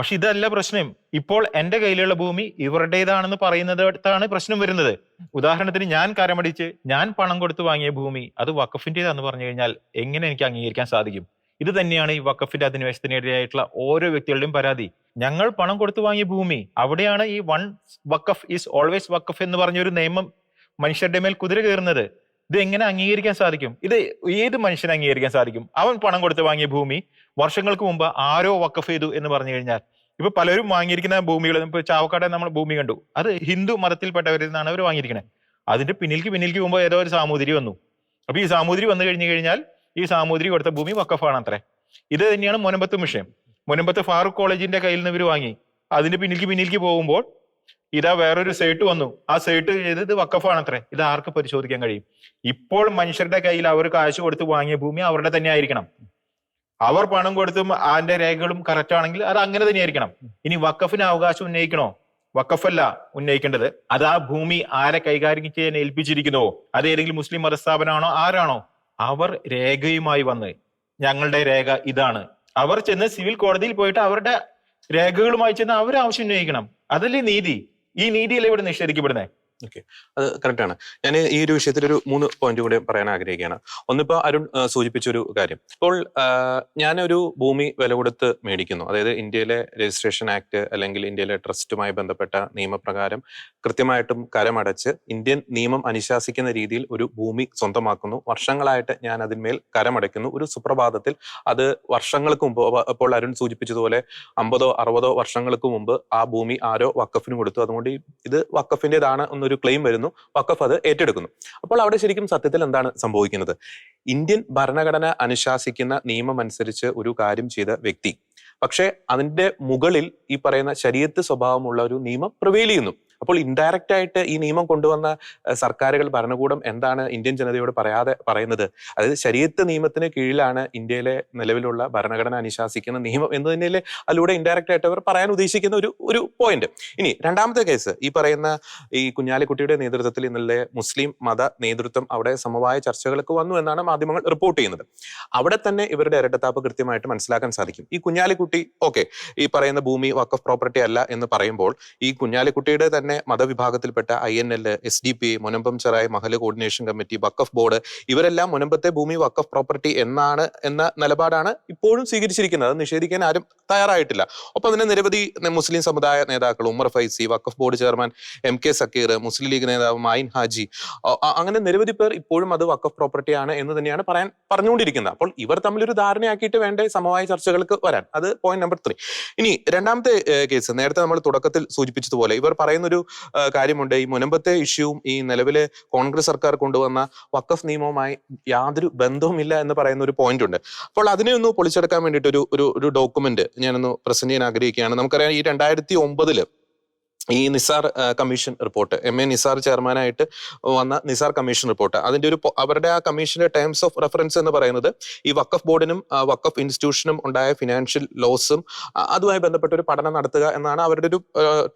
C: പക്ഷെ ഇതല്ല പ്രശ്നം. ഇപ്പോൾ എന്റെ കയ്യിലുള്ള ഭൂമി ഇവരുടേതാണെന്ന് പറയുന്നിടത്താണ് പ്രശ്നം വരുന്നത്. ഉദാഹരണത്തിന് ഞാൻ കരമടിച്ച് ഞാൻ പണം കൊടുത്ത് വാങ്ങിയ ഭൂമി അത് വക്കഫിന്റേതാന്ന് പറഞ്ഞു കഴിഞ്ഞാൽ എങ്ങനെ എനിക്ക് അംഗീകരിക്കാൻ സാധിക്കും? ഇത് തന്നെയാണ് ഈ വക്കഫിന്റെ അധിനിവേശത്തിനെതിരായിട്ടുള്ള ഓരോ വ്യക്തികളുടെയും പരാതി. ഞങ്ങൾ പണം കൊടുത്തു വാങ്ങിയ ഭൂമി അവിടെയാണ് ഈ one waqf is always waqf എന്ന് പറഞ്ഞൊരു നിയമം മനുഷ്യരുടെ മേൽ കുതിര കയറുന്നത്. ഇത് എങ്ങനെ അംഗീകരിക്കാൻ സാധിക്കും? ഇത് ഏത് മനുഷ്യനെ അംഗീകരിക്കാൻ സാധിക്കും? അവൻ പണം കൊടുത്ത് വാങ്ങിയ ഭൂമി വർഷങ്ങൾക്ക് മുമ്പ് ആരോ വക്കഫ് ചെയ്തു എന്ന് പറഞ്ഞു കഴിഞ്ഞാൽ ഇപ്പൊ പലരും വാങ്ങിയിരിക്കുന്ന ഭൂമികൾ ഇപ്പൊ ചാവക്കാട്ടെ നമ്മൾ ഭൂമി കണ്ടു. അത് ഹിന്ദു മതത്തിൽപ്പെട്ടവരിൽ നിന്നാണ് അവർ വാങ്ങിയിരിക്കുന്നത് അതിന്റെ പിന്നിലേക്ക് പിന്നിലേക്ക് പോകുമ്പോൾ ഏതോ ഒരു സാമൂതിരി വന്നു. അപ്പൊ ഈ സാമൂതിരി വന്നു കഴിഞ്ഞു കഴിഞ്ഞാൽ ഈ സാമൂതിരി കൊടുത്ത ഭൂമി വക്കഫാണ് അത്രേ ഇത് തന്നെയാണ് മുനമ്പത്ത് വിഷയം മുനമ്പത്ത് ഫാറൂഖ് കോളേജിന്റെ കയ്യിൽ നിന്ന് ഇവർ വാങ്ങി. അതിന്റെ പിന്നിലേക്ക് പിന്നിലേക്ക് പോകുമ്പോൾ ഇതാ വേറൊരു സൈറ്റ് വന്നു. ആ സൈറ്റ് ചെയ്തത് വക്കഫാണത്രേ ഇത് ആർക്ക് പരിശോധിക്കാൻ കഴിയും? ഇപ്പോൾ മനുഷ്യരുടെ കയ്യിൽ അവർ കാശ് കൊടുത്ത് വാങ്ങിയ ഭൂമി അവരുടെ തന്നെ ആയിരിക്കണം. അവർ പണം കൊടുത്തും അതിന്റെ രേഖകളും കറക്റ്റ് ആണെങ്കിൽ അത് അങ്ങനെ തന്നെ ആയിരിക്കണം. ഇനി വക്കഫിന് അവകാശം ഉന്നയിക്കണോ? വക്കഫല്ല ഉന്നയിക്കേണ്ടത്. അത് ആ ഭൂമി ആരെ കൈകാര്യം ചെയ്യാൻ ഏൽപ്പിച്ചിരിക്കുന്നുവോ അത് ഏതെങ്കിലും മുസ്ലിം മതസ്ഥാപനമാണോ? ആരാണോ? അവർ രേഖയുമായി വന്ന് ഞങ്ങളുടെ രേഖ ഇതാണ്. അവർ ചെന്ന് സിവിൽ കോടതിയിൽ പോയിട്ട് അവരുടെ രേഖകളുമായി ചെന്ന് അവർ ആവശ്യം ഉന്നയിക്കണം. അതല്ലേ നീതി? ഈ നീതിയല്ലേ ഇവിടെ നിഷേധിക്കപ്പെടുന്നത്
A: അത് കറക്റ്റാണ് ഞാൻ ഈ ഒരു വിഷയത്തിൽ ഒരു മൂന്ന് പോയിന്റ് കൂടി പറയാൻ ആഗ്രഹിക്കുകയാണ്. ഒന്നിപ്പോ അരുൺ സൂചിപ്പിച്ചൊരു കാര്യം. ഇപ്പോൾ ഞാനൊരു ഭൂമി വില കൊടുത്ത് മേടിക്കുന്നു. അതായത് ഇന്ത്യയിലെ രജിസ്ട്രേഷൻ ആക്ട് അല്ലെങ്കിൽ ഇന്ത്യയിലെ ട്രസ്റ്റുമായി ബന്ധപ്പെട്ട നിയമപ്രകാരം കൃത്യമായിട്ടും കരമടച്ച് ഇന്ത്യൻ നിയമം അനുശാസിക്കുന്ന രീതിയിൽ ഒരു ഭൂമി സ്വന്തമാക്കുന്നു. വർഷങ്ങളായിട്ട് ഞാൻ അതിന്മേൽ കരമടയ്ക്കുന്നു. ഒരു സുപ്രഭാതത്തിൽ അത് വർഷങ്ങൾക്ക് മുമ്പ് അപ്പ- അപ്പോൾ അരുൺ സൂചിപ്പിച്ചതുപോലെ അമ്പതോ അറുപതോ വർഷങ്ങൾക്ക് മുമ്പ് ആ ഭൂമി ആരോ വക്കഫിന് കൊടുത്തു. അതുകൊണ്ട് ഇത് വക്കഫിന്റേതാണ് എന്നൊരു ക്ലെയിം വരുന്നു വക്കഫ് അത് ഏറ്റെടുക്കുന്നു. അപ്പോൾ അവിടെ ശരിക്കും സത്യത്തിൽ എന്താണ് സംഭവിക്കുന്നത്? ഇന്ത്യൻ ഭരണഘടന അനുശാസിക്കുന്ന നിയമം അനുസരിച്ച് ഒരു കാര്യം ചെയ്ത വ്യക്തി പക്ഷേ അതിന്റെ മുകളിൽ ഈ പറയുന്ന ശരീരത്ത് സ്വഭാവമുള്ള ഒരു നിയമം പ്രവേലിയുന്നു അപ്പോൾ ഇൻഡയറക്റ്റ് ആയിട്ട് ഈ നിയമം കൊണ്ടുവന്ന സർക്കാരുകൾ ഭരണകൂടം എന്താണ് ഇന്ത്യൻ ജനതയോട് പറയാതെ പറയുന്നത്? അതായത് ശരീരത്ത് നിയമത്തിന് കീഴിലാണ് ഇന്ത്യയിലെ നിലവിലുള്ള ഭരണഘടന അനുശാസിക്കുന്ന നിയമം എന്ന് തന്നെയല്ലേ അതിലൂടെ ഇൻഡയറക്റ്റ് ആയിട്ട് അവർ പറയാൻ ഉദ്ദേശിക്കുന്ന ഒരു ഒരു പോയിന്റ് ഇനി രണ്ടാമത്തെ കേസ് ഈ പറയുന്ന ഈ കുഞ്ഞാലിക്കുട്ടിയുടെ നേതൃത്വത്തിൽ ഇന്നലെ മുസ്ലിം മത നേതൃത്വം അവിടെ സമവായ ചർച്ചകൾക്ക് വന്നു എന്നാണ് മാധ്യമങ്ങൾ റിപ്പോർട്ട് ചെയ്യുന്നത്. അവിടെ തന്നെ ഇവരുടെ ഇരട്ടത്താപ്പ് കൃത്യമായിട്ട് മനസ്സിലാക്കാൻ സാധിക്കും. ഈ കുഞ്ഞാലിക്കുട്ടി ഓക്കെ ഈ പറയുന്ന ഭൂമി വക്കഫ് പ്രോപ്പർട്ടി അല്ല എന്ന് പറയുമ്പോൾ ഈ കുഞ്ഞാലിക്കുട്ടിയുടെ തന്നെ മതവിഭാഗത്തിൽപ്പെട്ട I N L S D P Munambam Cherai Mahal coordination committee Waqf board ഇവരെല്ലാം മുനമ്പത്തെ ഭൂമി വക്കഫ് പ്രോപ്പർട്ടി എന്നാണ് എന്ന നിലപാടാണ് ഇപ്പോഴും സ്വീകരിച്ചിരിക്കുന്നത്. അത് നിഷേധിക്കാൻ ആരും തയ്യാറായിട്ടില്ല. ഒപ്പം തന്നെ നിരവധി മുസ്ലിം സമുദായ നേതാക്കൾ Umar Faizy Waqf board chairman M K Zakir Muslim League നേതാവ് മൈൻ ഹാജി അങ്ങനെ നിരവധി പേർ ഇപ്പോഴും അത് വക്കഫ് പ്രോപ്പർട്ടിയാണ് എന്ന് തന്നെയാണ് പറയാൻ പറഞ്ഞുകൊണ്ടിരിക്കുന്നത്. അപ്പോൾ ഇവർ തമ്മിൽ ഒരു ധാരണയാക്കിയിട്ട് വേണ്ട സമവായ ചർച്ചകൾക്ക് വരാൻ? അത് പോയിന്റ് നമ്പർ ത്രീ ഇനി രണ്ടാമത്തെ കേസ് നേരത്തെ നമ്മൾ തുടക്കത്തിൽ സൂചിപ്പിച്ചതുപോലെ ഇവർ പറയുന്നൊരു കാര്യമുണ്ട്. ഈ മുനമ്പത്തെ ഇഷ്യൂവും ഈ നിലവിലെ കോൺഗ്രസ് സർക്കാർ കൊണ്ടുവന്ന വക്കഫ് നിയമവുമായി യാതൊരു ബന്ധവുമില്ല എന്ന് പറയുന്ന ഒരു പോയിന്റ് ഉണ്ട്. അപ്പോൾ അതിനെ ഒന്ന് പൊളിച്ചെടുക്കാൻ വേണ്ടിയിട്ട് ഒരു ഒരു ഡോക്യുമെന്റ് ഞാനൊന്ന് പ്രസന്റ് ചെയ്യാൻ ആഗ്രഹിക്കുകയാണ്. നമുക്കറിയാം ഈ രണ്ടായിരത്തി ഒമ്പതിൽ ഈ Nisar commission report M. A. Nisar ചെയർമാനായിട്ട് വന്ന നിസാർ കമ്മീഷൻ റിപ്പോർട്ട് അതിന്റെ ഒരു അവരുടെ ആ കമ്മീഷന്റെ ടേംസ് ഓഫ് റെഫറൻസ് എന്ന് പറയുന്നത് ഈ വക്കഫ് ബോർഡിനും വക്കഫ് ഇൻസ്റ്റിറ്റ്യൂഷനും ഉണ്ടായ ഫിനാൻഷ്യൽ ലോസും അതുമായി ബന്ധപ്പെട്ട ഒരു പഠനം നടത്തുക എന്നാണ് അവരുടെ ഒരു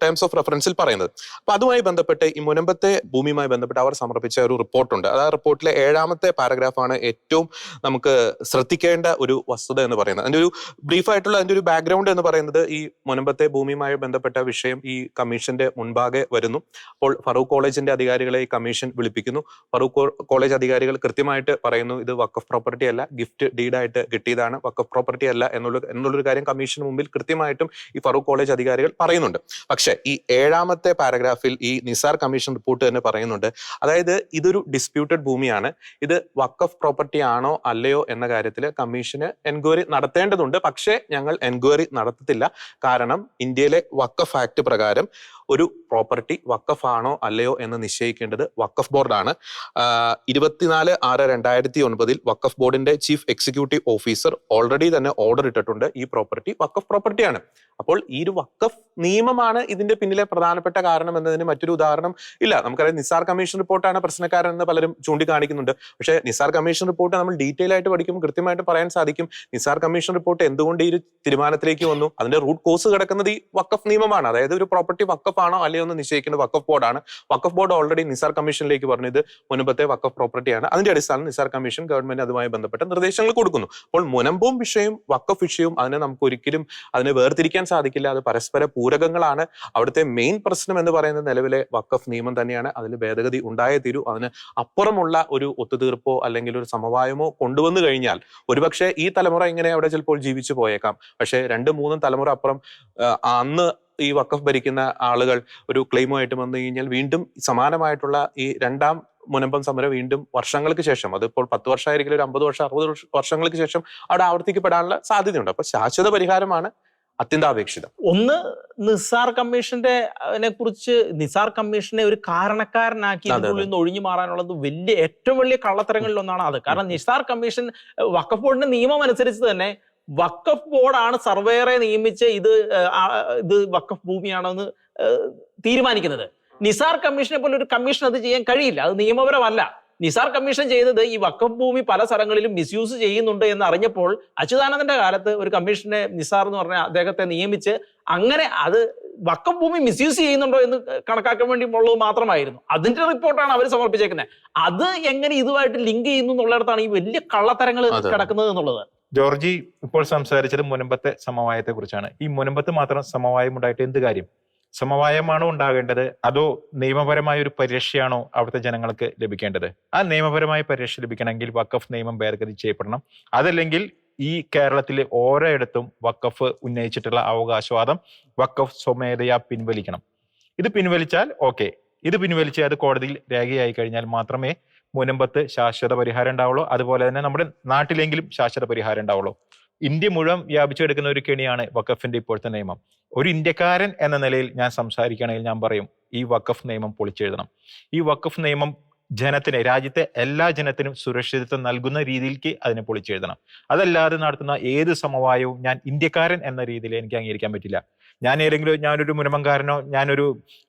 A: ടേംസ് ഓഫ് റെഫറൻസിൽ പറയുന്നത്. അപ്പൊ അതുമായി ബന്ധപ്പെട്ട് ഈ മുനമ്പത്തെ ഭൂമിയുമായി ബന്ധപ്പെട്ട് അവർ സമർപ്പിച്ച ഒരു റിപ്പോർട്ടുണ്ട് അത് ആ റിപ്പോർട്ടിലെ ഏഴാമത്തെ പാരഗ്രാഫാണ് ഏറ്റവും നമുക്ക് ശ്രദ്ധിക്കേണ്ട ഒരു വസ്തുത എന്ന് പറയുന്നത്. അതിന്റെ ഒരു ബ്രീഫായിട്ടുള്ള അതിന്റെ ഒരു ബാക്ക്ഗ്രൗണ്ട് എന്ന് പറയുന്നത് ഈ മുനമ്പത്തെ ഭൂമിയുമായി ബന്ധപ്പെട്ട വിഷയം ഈ കമ്മീഷന്റെ മുൻപാകെ വരുന്നു. അപ്പോൾ ഫറൂഖ് കോളേജിന്റെ അധികാരികളെ ഈ കമ്മീഷൻ വിളിപ്പിക്കുന്നു. ഫറൂഖ് കോളേജ് അധികാരികൾ കൃത്യമായിട്ട് പറയുന്നു ഇത് വക്കഫ് പ്രോപ്പർട്ടി അല്ല ഗിഫ്റ്റ് ഡീഡായിട്ട് കിട്ടിയതാണ് വക്കഫ് പ്രോപ്പർട്ടി അല്ല എന്നുള്ള എന്നുള്ളൊരു കാര്യം കമ്മീഷന് മുമ്പിൽ കൃത്യമായിട്ടും ഈ ഫറൂഖ് കോളേജ് അധികാരികൾ പറയുന്നുണ്ട്. പക്ഷേ ഈ ഏഴാമത്തെ പാരഗ്രാഫിൽ ഈ നിസാർ കമ്മീഷൻ റിപ്പോർട്ട് തന്നെ പറയുന്നുണ്ട്. അതായത് ഇതൊരു ഡിസ്പ്യൂട്ടഡ് ഭൂമിയാണ്. ഇത് വക്കഫ് പ്രോപ്പർട്ടി ആണോ അല്ലയോ എന്ന കാര്യത്തിൽ കമ്മീഷന് എൻക്വയറി നടത്തേണ്ടതുണ്ട്. പക്ഷേ ഞങ്ങൾ എൻക്വയറി നടത്തത്തില്ല. കാരണം ഇന്ത്യയിലെ വക്കഫ് ആക്ട് പ്രകാരം ഒരു പ്രോപ്പർട്ടി വക്കഫാണോ അല്ലയോ എന്ന് നിശ്ചയിക്കേണ്ടത് വക്കഫ് ബോർഡാണ്. ഇരുപത്തിനാല് ആറ് രണ്ടായിരത്തി ഒൻപതിൽ വക്കഫ് ബോർഡിന്റെ ചീഫ് എക്സിക്യൂട്ടീവ് ഓഫീസർ ഓൾറെഡി തന്നെ ഓർഡർ ഇട്ടിട്ടുണ്ട് ഈ പ്രോപ്പർട്ടി വക്കഫ് പ്രോപ്പർട്ടിയാണ്. അപ്പോൾ ഈ ഒരു വക്കഫ് നിയമമാണ് ഇതിന്റെ പിന്നിലെ പ്രധാനപ്പെട്ട കാരണം എന്നതിന് മറ്റൊരു ഉദാഹരണം ഇല്ല. നമുക്കറിയാം നിസാർ കമ്മീഷൻ റിപ്പോർട്ടാണ് പ്രശ്നക്കാരൻ എന്ന് പലരും ചൂണ്ടിക്കാണിക്കുന്നുണ്ട്. പക്ഷേ നിസാർ കമ്മീഷൻ റിപ്പോർട്ട് നമ്മൾ ഡീറ്റെയിൽ ആയിട്ട് പഠിക്കുമ്പോൾ കൃത്യമായിട്ട് പറയാൻ സാധിക്കും നിസാർ കമ്മീഷൻ റിപ്പോർട്ട് എന്തുകൊണ്ട് ഈ ഒരു തീരുമാനത്തിലേക്ക് വന്നു? അതിന്റെ റൂട്ട് കോസ് കിടക്കുന്നത് ഈ വക്കഫ് നിയമമാണ്. അതായത് ഒരു പ്രോപ്പർട്ടി വക്കഫ് ആണോ അല്ലയോ എന്ന് നിശ്ചയിക്കേണ്ട വക്കഫ് ബോർഡാണ് വക്കഫ് ബോർഡ് ഓൾറെഡി നിസാർ കമ്മീഷനിലേക്ക് പറഞ്ഞു ഇത് മുൻപത്തെ വക്കഫ് പ്രോപ്പർട്ടിയാണ് അതിന്റെ അടിസ്ഥാനം നിസാർ കമ്മീഷൻ ഗവൺമെന്റ് അതുമായി ബന്ധപ്പെട്ട നിർദ്ദേശങ്ങൾ കൊടുക്കുന്നു. അപ്പോൾ മുനമ്പും വിഷയവും വക്കഫ് വിഷയവും അതിനെ നമുക്ക് ഒരിക്കലും അതിനെ വേർതിരിക്കാൻ സാധിക്കില്ല. അത് പരസ്പര പൂരകങ്ങളാണ്. അവിടുത്തെ മെയിൻ പ്രശ്നം എന്ന് പറയുന്നത് നിലവിലെ വക്കഫ് നിയമം തന്നെയാണ്. അതിൽ ഭേദഗതി ഉണ്ടായേ തീരൂ. അതിന് അപ്പുറമുള്ള ഒരു ഒത്തുതീർപ്പോ അല്ലെങ്കിൽ ഒരു സമവായമോ കൊണ്ടുവന്നു കഴിഞ്ഞാൽ ഒരുപക്ഷെ ഈ തലമുറ ഇങ്ങനെ അവിടെ ചിലപ്പോൾ ജീവിച്ചു പോയേക്കാം. പക്ഷേ രണ്ട് മൂന്നും തലമുറ അപ്പുറം അന്ന് ഈ വക്കഫ് ഭരിക്കുന്ന ആളുകൾ ഒരു ക്ലെയിമുമായിട്ട് വന്നു കഴിഞ്ഞാൽ വീണ്ടും സമാനമായിട്ടുള്ള ഈ രണ്ടാം മുനമ്പം സമരം വീണ്ടും വർഷങ്ങൾക്ക് ശേഷം അതിപ്പോൾ പത്ത് വർഷമായിരിക്കും ഒരു അമ്പത് വർഷം അറുപത് വർഷ- വർഷങ്ങൾക്ക് ശേഷം അവിടെ ആവർത്തിക്കപ്പെടാനുള്ള സാധ്യതയുണ്ട്. അപ്പൊ ശാശ്വത പരിഹാരമാണ് അത്യന്താപേക്ഷിതം.
B: ഒന്ന് നിസാർ കമ്മീഷന്റെ കുറിച്ച് നിസാർ കമ്മീഷനെ ഒരു കാരണക്കാരനാക്കി ഇതിനുള്ളിൽ നിന്ന് ഒഴിഞ്ഞു മാറാനുള്ളത് വലിയ ഏറ്റവും വലിയ കള്ളത്തരങ്ങളിൽ ഒന്നാണ് അത്. കാരണം നിസാർ കമ്മീഷൻ വക്കഫ് വഖഫ് ബോർഡിന്റെ നിയമം അനുസരിച്ച് തന്നെ വഖഫ് ബോർഡാണ് സർവേറെ നിയമിച്ച് ഇത് ഇത് വക്കഫ് ഭൂമിയാണെന്ന് തീരുമാനിക്കുന്നത്. നിസാർ കമ്മീഷനെ പോലെ ഒരു കമ്മീഷൻ അത് ചെയ്യാൻ കഴിയില്ല. അത് നിയമപരമല്ല. നിസാർ കമ്മീഷൻ ചെയ്തത് ഈ വക്കഫ് ഭൂമി പല സ്ഥലങ്ങളിലും മിസ്യൂസ് ചെയ്യുന്നുണ്ട് എന്ന് അറിഞ്ഞപ്പോൾ അച്യുതാനന്ദന്റെ കാലത്ത് ഒരു കമ്മീഷനെ നിസാർ എന്ന് പറഞ്ഞ അദ്ദേഹത്തെ നിയമിച്ച് അങ്ങനെ അത് വക്കഫ് ഭൂമി മിസ്യൂസ് ചെയ്യുന്നുണ്ടോ എന്ന് കണക്കാക്കാൻ വേണ്ടി ഉള്ളത് മാത്രമായിരുന്നു. അതിന്റെ റിപ്പോർട്ടാണ് അവർ സമർപ്പിച്ചേക്കുന്നത്. അത് എങ്ങനെ ഇതുമായിട്ട് ലിങ്ക് ചെയ്യുന്നു എന്നുള്ളിടത്താണ് ഈ വലിയ കള്ളത്തരങ്ങൾ. കിടക്കുന്നത് എന്നുള്ളത്.
C: ജോർജി ഇപ്പോൾ സംസാരിച്ചത് മുനമ്പത്തെ സമവായത്തെ കുറിച്ചാണ് ഈ മുനമ്പത്ത് മാത്രം സമവായം ഉണ്ടായിട്ട് എന്ത് കാര്യം? സമവായമാണോ ഉണ്ടാകേണ്ടത്? അതോ നിയമപരമായ ഒരു പരിരക്ഷയാണോ അവിടുത്തെ ജനങ്ങൾക്ക് ലഭിക്കേണ്ടത്? ആ നിയമപരമായ പരിരക്ഷ ലഭിക്കണമെങ്കിൽ വക്കഫ് നിയമം ഭേദഗതി ചെയ്യപ്പെടണം. അതല്ലെങ്കിൽ ഈ കേരളത്തിലെ ഓരോയിടത്തും വക്കഫ് ഉന്നയിച്ചിട്ടുള്ള അവകാശവാദം വക്കഫ് സ്വമേധയാ പിൻവലിക്കണം. ഇത് പിൻവലിച്ചാൽ ഓക്കെ. ഇത് പിൻവലിച്ച് അത് കോടതിയിൽ രേഖയായി കഴിഞ്ഞാൽ മാത്രമേ മുനമ്പത്ത് ശാശ്വത പരിഹാരം ഉണ്ടാവുള്ളൂ. അതുപോലെ തന്നെ നമ്മുടെ നാട്ടിലെങ്കിലും ശാശ്വത പരിഹാരം ഉണ്ടാവുള്ളൂ. ഇന്ത്യ മുഴുവൻ വ്യാപിച്ചെടുക്കുന്ന ഒരു കെണിയാണ് വഖഫിന്റെ ഇപ്പോഴത്തെ നിയമം. ഒരു ഇന്ത്യക്കാരൻ എന്ന നിലയിൽ ഞാൻ സംസാരിക്കുകയാണെങ്കിൽ ഞാൻ പറയും ഈ വഖഫ് നിയമം പൊളിച്ചെഴുതണം. ഈ വഖഫ് നിയമം ജനത്തിന് രാജ്യത്തെ എല്ലാ ജനത്തിനും സുരക്ഷിതത്വം നൽകുന്ന രീതിയിലേക്ക് അതിനെ പൊളിച്ചെഴുതണം. അതല്ലാതെ നടത്തുന്ന ഏത് സമവായവും ഞാൻ ഇന്ത്യക്കാരൻ എന്ന രീതിയിൽ എനിക്ക് അംഗീകരിക്കാൻ പറ്റില്ല. ഞാൻ ഏതെങ്കിലും ഞാനൊരു മുനമ്പംകാരനോ ഞാനൊരു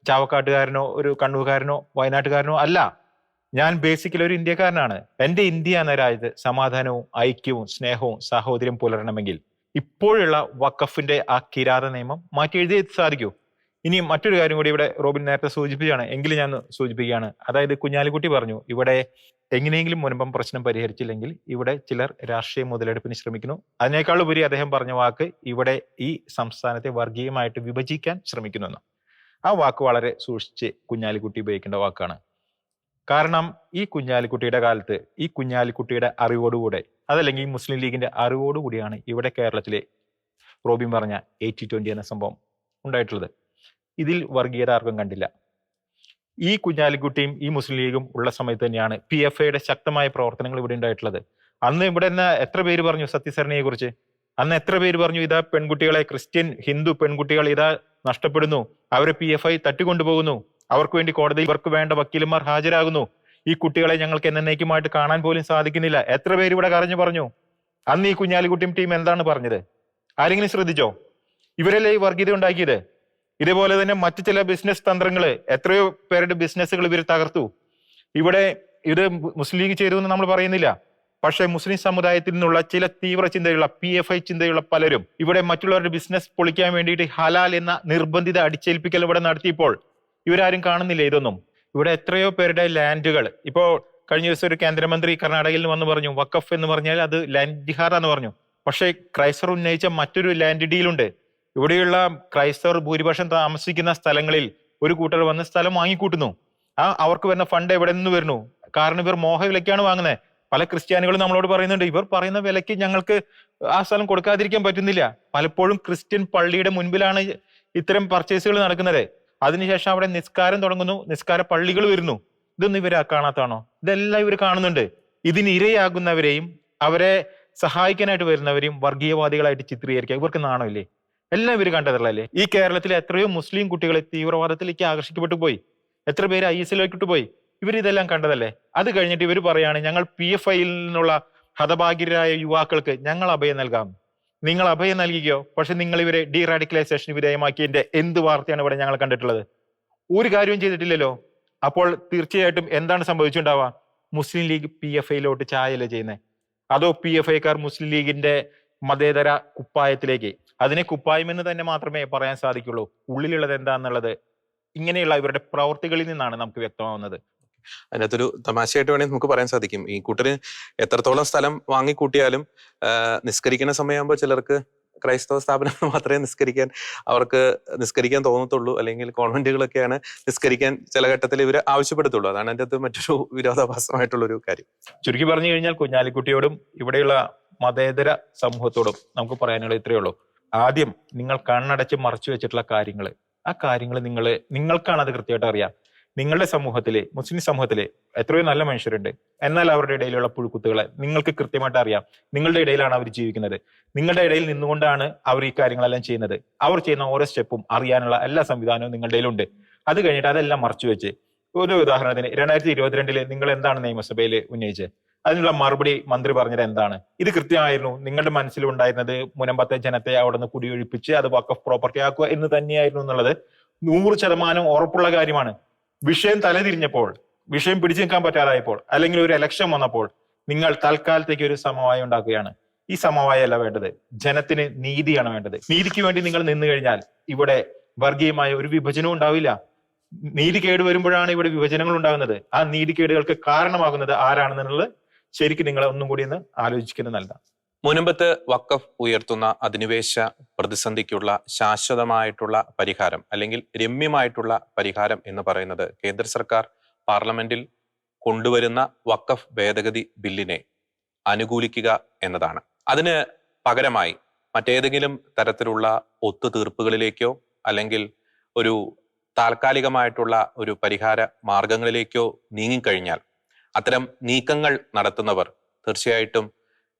C: ചാവക്കാട്ടുകാരനോ ഒരു കണ്ണൂർക്കാരനോ വയനാട്ടുകാരനോ അല്ല. ഞാൻ ബേസിക്കലി ഒരു ഇന്ത്യക്കാരനാണ്. എന്റെ ഇന്ത്യ എന്ന രാജ്യത്ത് സമാധാനവും ഐക്യവും സ്നേഹവും സഹോദര്യം പുലരണമെങ്കിൽ ഇപ്പോഴുള്ള വഖഫിന്റെ ആ കിരാത നിയമം മാറ്റി എഴുതി സാധിക്കൂ. ഇനി മറ്റൊരു കാര്യം കൂടി ഇവിടെ റോബിൻ നേരത്തെ സൂചിപ്പിച്ചാണ് എങ്കിലും ഞാൻ സൂചിപ്പിക്കുകയാണ്. അതായത് കുഞ്ഞാലിക്കുട്ടി പറഞ്ഞു ഇവിടെ എങ്ങനെയെങ്കിലും മുൻപം പ്രശ്നം പരിഹരിച്ചില്ലെങ്കിൽ ഇവിടെ ചിലർ രാഷ്ട്രീയ മുതലെടുപ്പിന് ശ്രമിക്കുന്നു. അതിനേക്കാൾ ഉപരി അദ്ദേഹം പറഞ്ഞ വാക്ക് ഇവിടെ ഈ സംസ്ഥാനത്തെ വർഗീയമായിട്ട് വിഭജിക്കാൻ ശ്രമിക്കുന്നു ആ വാക്ക് വളരെ സൂക്ഷിച്ച് കുഞ്ഞാലിക്കുട്ടി ഉപയോഗിക്കേണ്ട വാക്കാണ്. കാരണം ഈ കുഞ്ഞാലിക്കുട്ടിയുടെ കാലത്ത് ഈ കുഞ്ഞാലിക്കുട്ടിയുടെ അറിവോടുകൂടെ അതല്ലെങ്കിൽ മുസ്ലിം ലീഗിന്റെ അറിവോടുകൂടിയാണ് ഇവിടെ കേരളത്തിലെ റോബിൻ പറഞ്ഞ എയ്റ്റി ട്വന്റി എന്ന സംഭവം ഉണ്ടായിട്ടുള്ളത്. ഇതിൽ വർഗീയത ആർക്കും കണ്ടില്ല. ഈ കുഞ്ഞാലിക്കുട്ടിയും ഈ മുസ്ലിം ലീഗും ഉള്ള സമയത്ത് തന്നെയാണ് പി എഫ് ഐയുടെ ശക്തമായ പ്രവർത്തനങ്ങൾ ഇവിടെ ഉണ്ടായിട്ടുള്ളത്. അന്ന് ഇവിടെ എത്ര പേര് പറഞ്ഞു സത്യസരണിയെ കുറിച്ച്? അന്ന് എത്ര പേര് പറഞ്ഞു ഇതാ പെൺകുട്ടികളെ ക്രിസ്ത്യൻ ഹിന്ദു പെൺകുട്ടികൾ ഇതാ നഷ്ടപ്പെടുന്നു അവരെ പി എഫ് ഐ തട്ടിക്കൊണ്ടുപോകുന്നു അവർക്ക് വേണ്ടി കോടതിയിൽ ഇവർക്ക് വേണ്ട വക്കീലന്മാർ ഹാജരാകുന്നു. ഈ കുട്ടികളെ ഞങ്ങൾക്ക് എന്നേക്കുമായിട്ട് കാണാൻ പോലും സാധിക്കുന്നില്ല. എത്ര പേര് ഇവിടെ കരഞ്ഞു പറഞ്ഞു? അന്ന് ഈ കുഞ്ഞാലിക്കുട്ടിയും ടീം എന്താണ് പറഞ്ഞത്? ആരെങ്കിലും ശ്രദ്ധിച്ചോ? ഇവരല്ലേ ഈ വർഗീയത ഉണ്ടാക്കിയത്? ഇതേപോലെ തന്നെ മറ്റു ചില ബിസിനസ് തന്ത്രങ്ങൾ എത്രയോ പേരുടെ ബിസിനസ്സുകൾ ഇവർ തകർത്തു. ഇവിടെ ഇത് മുസ്ലിം ലീഗ് ചെയ്തു എന്ന് നമ്മൾ പറയുന്നില്ല. പക്ഷേ മുസ്ലിം സമുദായത്തിൽ നിന്നുള്ള ചില തീവ്ര ചിന്തയുള്ള പി എഫ് ഐ ചിന്തയുള്ള പലരും ഇവിടെ മറ്റുള്ളവരുടെ ബിസിനസ് പൊളിക്കാൻ വേണ്ടിയിട്ട് ഹലാൽ എന്ന നിർബന്ധിത അടിച്ചേൽപ്പിക്കൽ ഇവിടെ നടത്തിയപ്പോൾ ഇവരാരും കാണുന്നില്ല ഇതൊന്നും. ഇവിടെ എത്രയോ പേരുടെ ലാൻഡുകൾ. ഇപ്പോ കഴിഞ്ഞ ദിവസം ഒരു കേന്ദ്രമന്ത്രി കർണാടകയിൽ വന്ന് പറഞ്ഞു വക്കഫ് എന്ന് പറഞ്ഞാൽ അത് ലാൻഡ് ജിഹാർ എന്ന് പറഞ്ഞു. പക്ഷേ ക്രൈസ്തർ ഉന്നയിച്ച മറ്റൊരു ലാൻഡ് ഡീലുണ്ട്. ഇവിടെയുള്ള ക്രൈസ്തവർ ഭൂരിപക്ഷം താമസിക്കുന്ന സ്ഥലങ്ങളിൽ ഒരു കൂട്ടർ വന്ന് സ്ഥലം വാങ്ങിക്കൂട്ടുന്നു. ആ അവർക്ക് വരുന്ന ഫണ്ട് എവിടെ നിന്ന് വരുന്നു? കാരണം ഇവർ മോഹ വിലയ്ക്കാണ് വാങ്ങുന്നത് പല ക്രിസ്ത്യാനികളും നമ്മളോട് പറയുന്നുണ്ട് ഇവർ പറയുന്ന വിലയ്ക്ക് ഞങ്ങൾക്ക് ആ സ്ഥലം കൊടുക്കാതിരിക്കാൻ പറ്റുന്നില്ല. പലപ്പോഴും ക്രിസ്ത്യൻ പള്ളിയുടെ മുൻപിലാണ് ഇത്തരം പർച്ചേസുകൾ നടക്കുന്നത്. അതിനുശേഷം അവിടെ നിസ്കാരം തുടങ്ങുന്നു. നിസ്കാര പള്ളികൾ വരുന്നു. ഇതൊന്നും ഇവർ കാണാത്താണോ ഇതെല്ലാം ഇവർ കാണുന്നുണ്ട്. ഇതിന് ഇരയാകുന്നവരെയും അവരെ സഹായിക്കാനായിട്ട് വരുന്നവരെയും വർഗീയവാദികളായിട്ട് ചിത്രീകരിക്കുക. ഇവർക്ക് നാണമില്ലേ? എല്ലാം ഇവർ കണ്ടതല്ലേ? ഈ കേരളത്തിലെ എത്രയോ മുസ്ലിം കുട്ടികൾ തീവ്രവാദത്തിലേക്ക് ആകർഷിക്കപ്പെട്ടു പോയി. എത്ര പേര് ഐ എസ് എല്ലോട്ട് പോയി ഇവർ ഇതെല്ലാം കണ്ടതല്ലേ? അത് കഴിഞ്ഞിട്ട് ഇവർ പറയാണ് ഞങ്ങൾ പി എഫ് ഐയിൽ നിന്നുള്ള ഹതഭാഗ്യരായ യുവാക്കൾക്ക് ഞങ്ങൾ അഭയം നൽകാം. നിങ്ങൾ അഭയം നൽകിക്കോ? പക്ഷെ നിങ്ങൾ ഇവരെ ഡി ഡീറാഡിക്കലൈസേഷൻ വിധേയമാക്കിയതിന്റെ എന്ത് വാർത്തയാണ് ഇവിടെ ഞങ്ങൾ കണ്ടിട്ടുള്ളത്? ഒരു കാര്യവും ചെയ്തിട്ടില്ലല്ലോ. അപ്പോൾ തീർച്ചയായിട്ടും എന്താണ് സംഭവിച്ചിട്ടുണ്ടാവുക? മുസ്ലിം ലീഗ് പി എഫ് ഐയിലോട്ട് ചായല്ലേ ചെയ്യുന്നത് അതോ പി എഫ് ഐക്കാർ മുസ്ലിം ലീഗിന്റെ മതേതര കുപ്പായത്തിലേക്ക്. അതിനെ കുപ്പായം എന്ന് തന്നെ മാത്രമേ പറയാൻ സാധിക്കുള്ളൂ. ഉള്ളിലുള്ളത് എന്താന്നുള്ളത് ഇങ്ങനെയുള്ള ഇവരുടെ പ്രവർത്തികളിൽ നിന്നാണ് നമുക്ക് വ്യക്തമാവുന്നത്.
A: അതിനകത്തൊരു തമാശയായിട്ട് വേണമെങ്കിൽ നമുക്ക് പറയാൻ സാധിക്കും. ഈ കൂട്ടര് എത്രത്തോളം സ്ഥലം വാങ്ങിക്കൂട്ടിയാലും നിസ്കരിക്കുന്ന സമയമാകുമ്പോൾ ചിലർക്ക് ക്രൈസ്തവ സ്ഥാപനങ്ങൾ മാത്രമേ നിസ്കരിക്കാൻ അവർക്ക് നിസ്കരിക്കാൻ തോന്നത്തുള്ളൂ. അല്ലെങ്കിൽ കോൺവെന്റുകളൊക്കെയാണ് നിസ്കരിക്കാൻ ചില ഘട്ടത്തിൽ ഇവർ ആവശ്യപ്പെടുത്തുള്ളൂ. അതാണ് അതിന്റെ അകത്ത് മറ്റൊരു വിരോധാഭാസമായിട്ടുള്ള ഒരു കാര്യം.
C: ചുരുക്കി പറഞ്ഞു കഴിഞ്ഞാൽ കുഞ്ഞാലിക്കുട്ടിയോടും ഇവിടെയുള്ള മതേതര സമൂഹത്തോടും നമുക്ക് പറയാനുള്ള ഇത്രയേ ഉള്ളൂ. ആദ്യം നിങ്ങൾ കണ്ണടച്ച് മറച്ചു വെച്ചിട്ടുള്ള കാര്യങ്ങൾ ആ കാര്യങ്ങൾ നിങ്ങൾ നിങ്ങൾക്കാണ് അത് കൃത്യമായിട്ട് അറിയാം. നിങ്ങളുടെ സമൂഹത്തിലെ മുസ്ലിം സമൂഹത്തിലെ എത്രയോ നല്ല മനുഷ്യരുണ്ട്. എന്നാൽ അവരുടെ ഇടയിലുള്ള പുഴുക്കുത്തുകളെ നിങ്ങൾക്ക് കൃത്യമായിട്ട് അറിയാം. നിങ്ങളുടെ ഇടയിലാണ് അവർ ജീവിക്കുന്നത്. നിങ്ങളുടെ ഇടയിൽ നിന്നുകൊണ്ടാണ് അവർ ഈ കാര്യങ്ങളെല്ലാം ചെയ്യുന്നത്. അവർ ചെയ്യുന്ന ഓരോ സ്റ്റെപ്പും അറിയാനുള്ള എല്ലാ സംവിധാനവും നിങ്ങളുടെ ഇടയിലുണ്ട്. അത് കഴിഞ്ഞിട്ട് അതെല്ലാം മറച്ചു വെച്ച് ഒരു ഉദാഹരണത്തിന് രണ്ടായിരത്തി ഇരുപത്തിരണ്ടിൽ നിങ്ങൾ എന്താണ് നിയമസഭയിൽ ഉന്നയിച്ചത്? അതിനുള്ള മറുപടി മന്ത്രി പറഞ്ഞത് എന്താണ്? ഇത് കൃത്യമായിരുന്നു. നിങ്ങളുടെ മനസ്സിലുണ്ടായിരുന്നത് മുനമ്പത്തെ ജനത്തെ അവിടെ നിന്ന് കുടിയൊഴിപ്പിച്ച് അത് വക്കഫ് പ്രോപ്പർട്ടി ആക്കുക എന്ന് തന്നെയായിരുന്നു എന്നുള്ളത് നൂറ് ശതമാനം ഉറപ്പുള്ള കാര്യമാണ്. വിഷയം തലതിരിഞ്ഞപ്പോൾ വിഷയം പിടിച്ചു നിൽക്കാൻ പറ്റാതായപ്പോൾ അല്ലെങ്കിൽ ഒരു ഇലക്ഷൻ വന്നപ്പോൾ നിങ്ങൾ തൽക്കാലത്തേക്ക് ഒരു സമവായം ഉണ്ടാക്കുകയാണ്. ഈ സമവായം അല്ല വേണ്ടത്. ജനത്തിന് നീതിയാണ് വേണ്ടത്. നീതിക്ക് വേണ്ടി നിങ്ങൾ നിന്നു കഴിഞ്ഞാൽ ഇവിടെ വർഗീയമായ ഒരു വിഭജനവും ഉണ്ടാവില്ല. നീതി കേട് വരുമ്പോഴാണ് ഇവിടെ വിഭജനങ്ങൾ ഉണ്ടാകുന്നത്. ആ നീതികേടുകൾക്ക് കാരണമാകുന്നത് ആരാണെന്നുള്ളത് ശരിക്കും നിങ്ങൾ ഒന്നും കൂടി ഒന്ന് ആലോചിക്കുന്നത് നല്ലതാണ്.
A: മുനമ്പത്ത് വക്കഫ് ഉയർത്തുന്ന അധിനിവേശ പ്രതിസന്ധിക്കുള്ള ശാശ്വതമായിട്ടുള്ള പരിഹാരം അല്ലെങ്കിൽ രമ്യമായിട്ടുള്ള പരിഹാരം എന്ന് പറയുന്നത് കേന്ദ്ര സർക്കാർ പാർലമെന്റിൽ കൊണ്ടുവരുന്ന വക്കഫ് ഭേദഗതി ബില്ലിനെ അനുകൂലിക്കുക എന്നതാണ്. അതിന് പകരമായി മറ്റേതെങ്കിലും തരത്തിലുള്ള ഒത്തുതീർപ്പുകളിലേക്കോ അല്ലെങ്കിൽ ഒരു താൽക്കാലികമായിട്ടുള്ള ഒരു പരിഹാര മാർഗങ്ങളിലേക്കോ നീങ്ങിക്കഴിഞ്ഞാൽ അത്തരം നീക്കങ്ങൾ നടത്തുന്നവർ തീർച്ചയായിട്ടും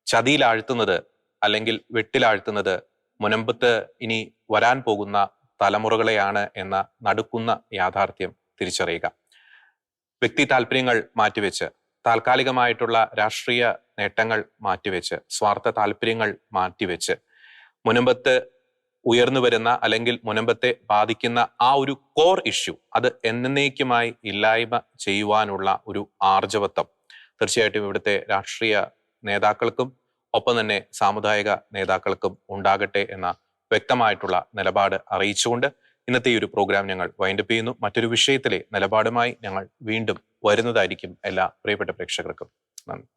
A: ചതിയിലാഴ്ത്തുന്നത് അല്ലെങ്കിൽ വെട്ടിലാഴ്ത്തുന്നത് മുനമ്പത്ത് ഇനി വരാൻ പോകുന്ന തലമുറകളെയാണ് എന്ന നടുക്കുന്ന യാഥാർത്ഥ്യം തിരിച്ചറിയുക. വ്യക്തി താല്പര്യങ്ങൾ മാറ്റിവെച്ച് താൽക്കാലികമായിട്ടുള്ള രാഷ്ട്രീയ നേട്ടങ്ങൾ മാറ്റിവെച്ച് സ്വാർത്ഥ താല്പര്യങ്ങൾ മാറ്റിവെച്ച് മുനമ്പത്ത് ഉയർന്നു വരുന്ന അല്ലെങ്കിൽ മുനമ്പത്തെ ബാധിക്കുന്ന ആ ഒരു കോർ ഇഷ്യൂ അത് എന്നേക്കുമായി ഇല്ലായ്മ ചെയ്യുവാനുള്ള ഒരു ആർജവത്വം. തീർച്ചയായിട്ടും ഇവിടുത്തെ രാഷ്ട്രീയ നേതാക്കൾക്കും ഒപ്പം തന്നെ സാമുദായിക നേതാക്കൾക്കും ഉണ്ടാകട്ടെ എന്ന വ്യക്തമായിട്ടുള്ള നിലപാട് അറിയിച്ചുകൊണ്ട് ഇന്നത്തെ ഈ ഒരു പ്രോഗ്രാം ഞങ്ങൾ വൈൻഡപ്പ് ചെയ്യുന്നു. മറ്റൊരു വിഷയത്തിലെ നിലപാടുമായി ഞങ്ങൾ വീണ്ടും വരുന്നതായിരിക്കും എല്ലാ പ്രിയപ്പെട്ട പ്രേക്ഷകർക്കും. നന്ദി.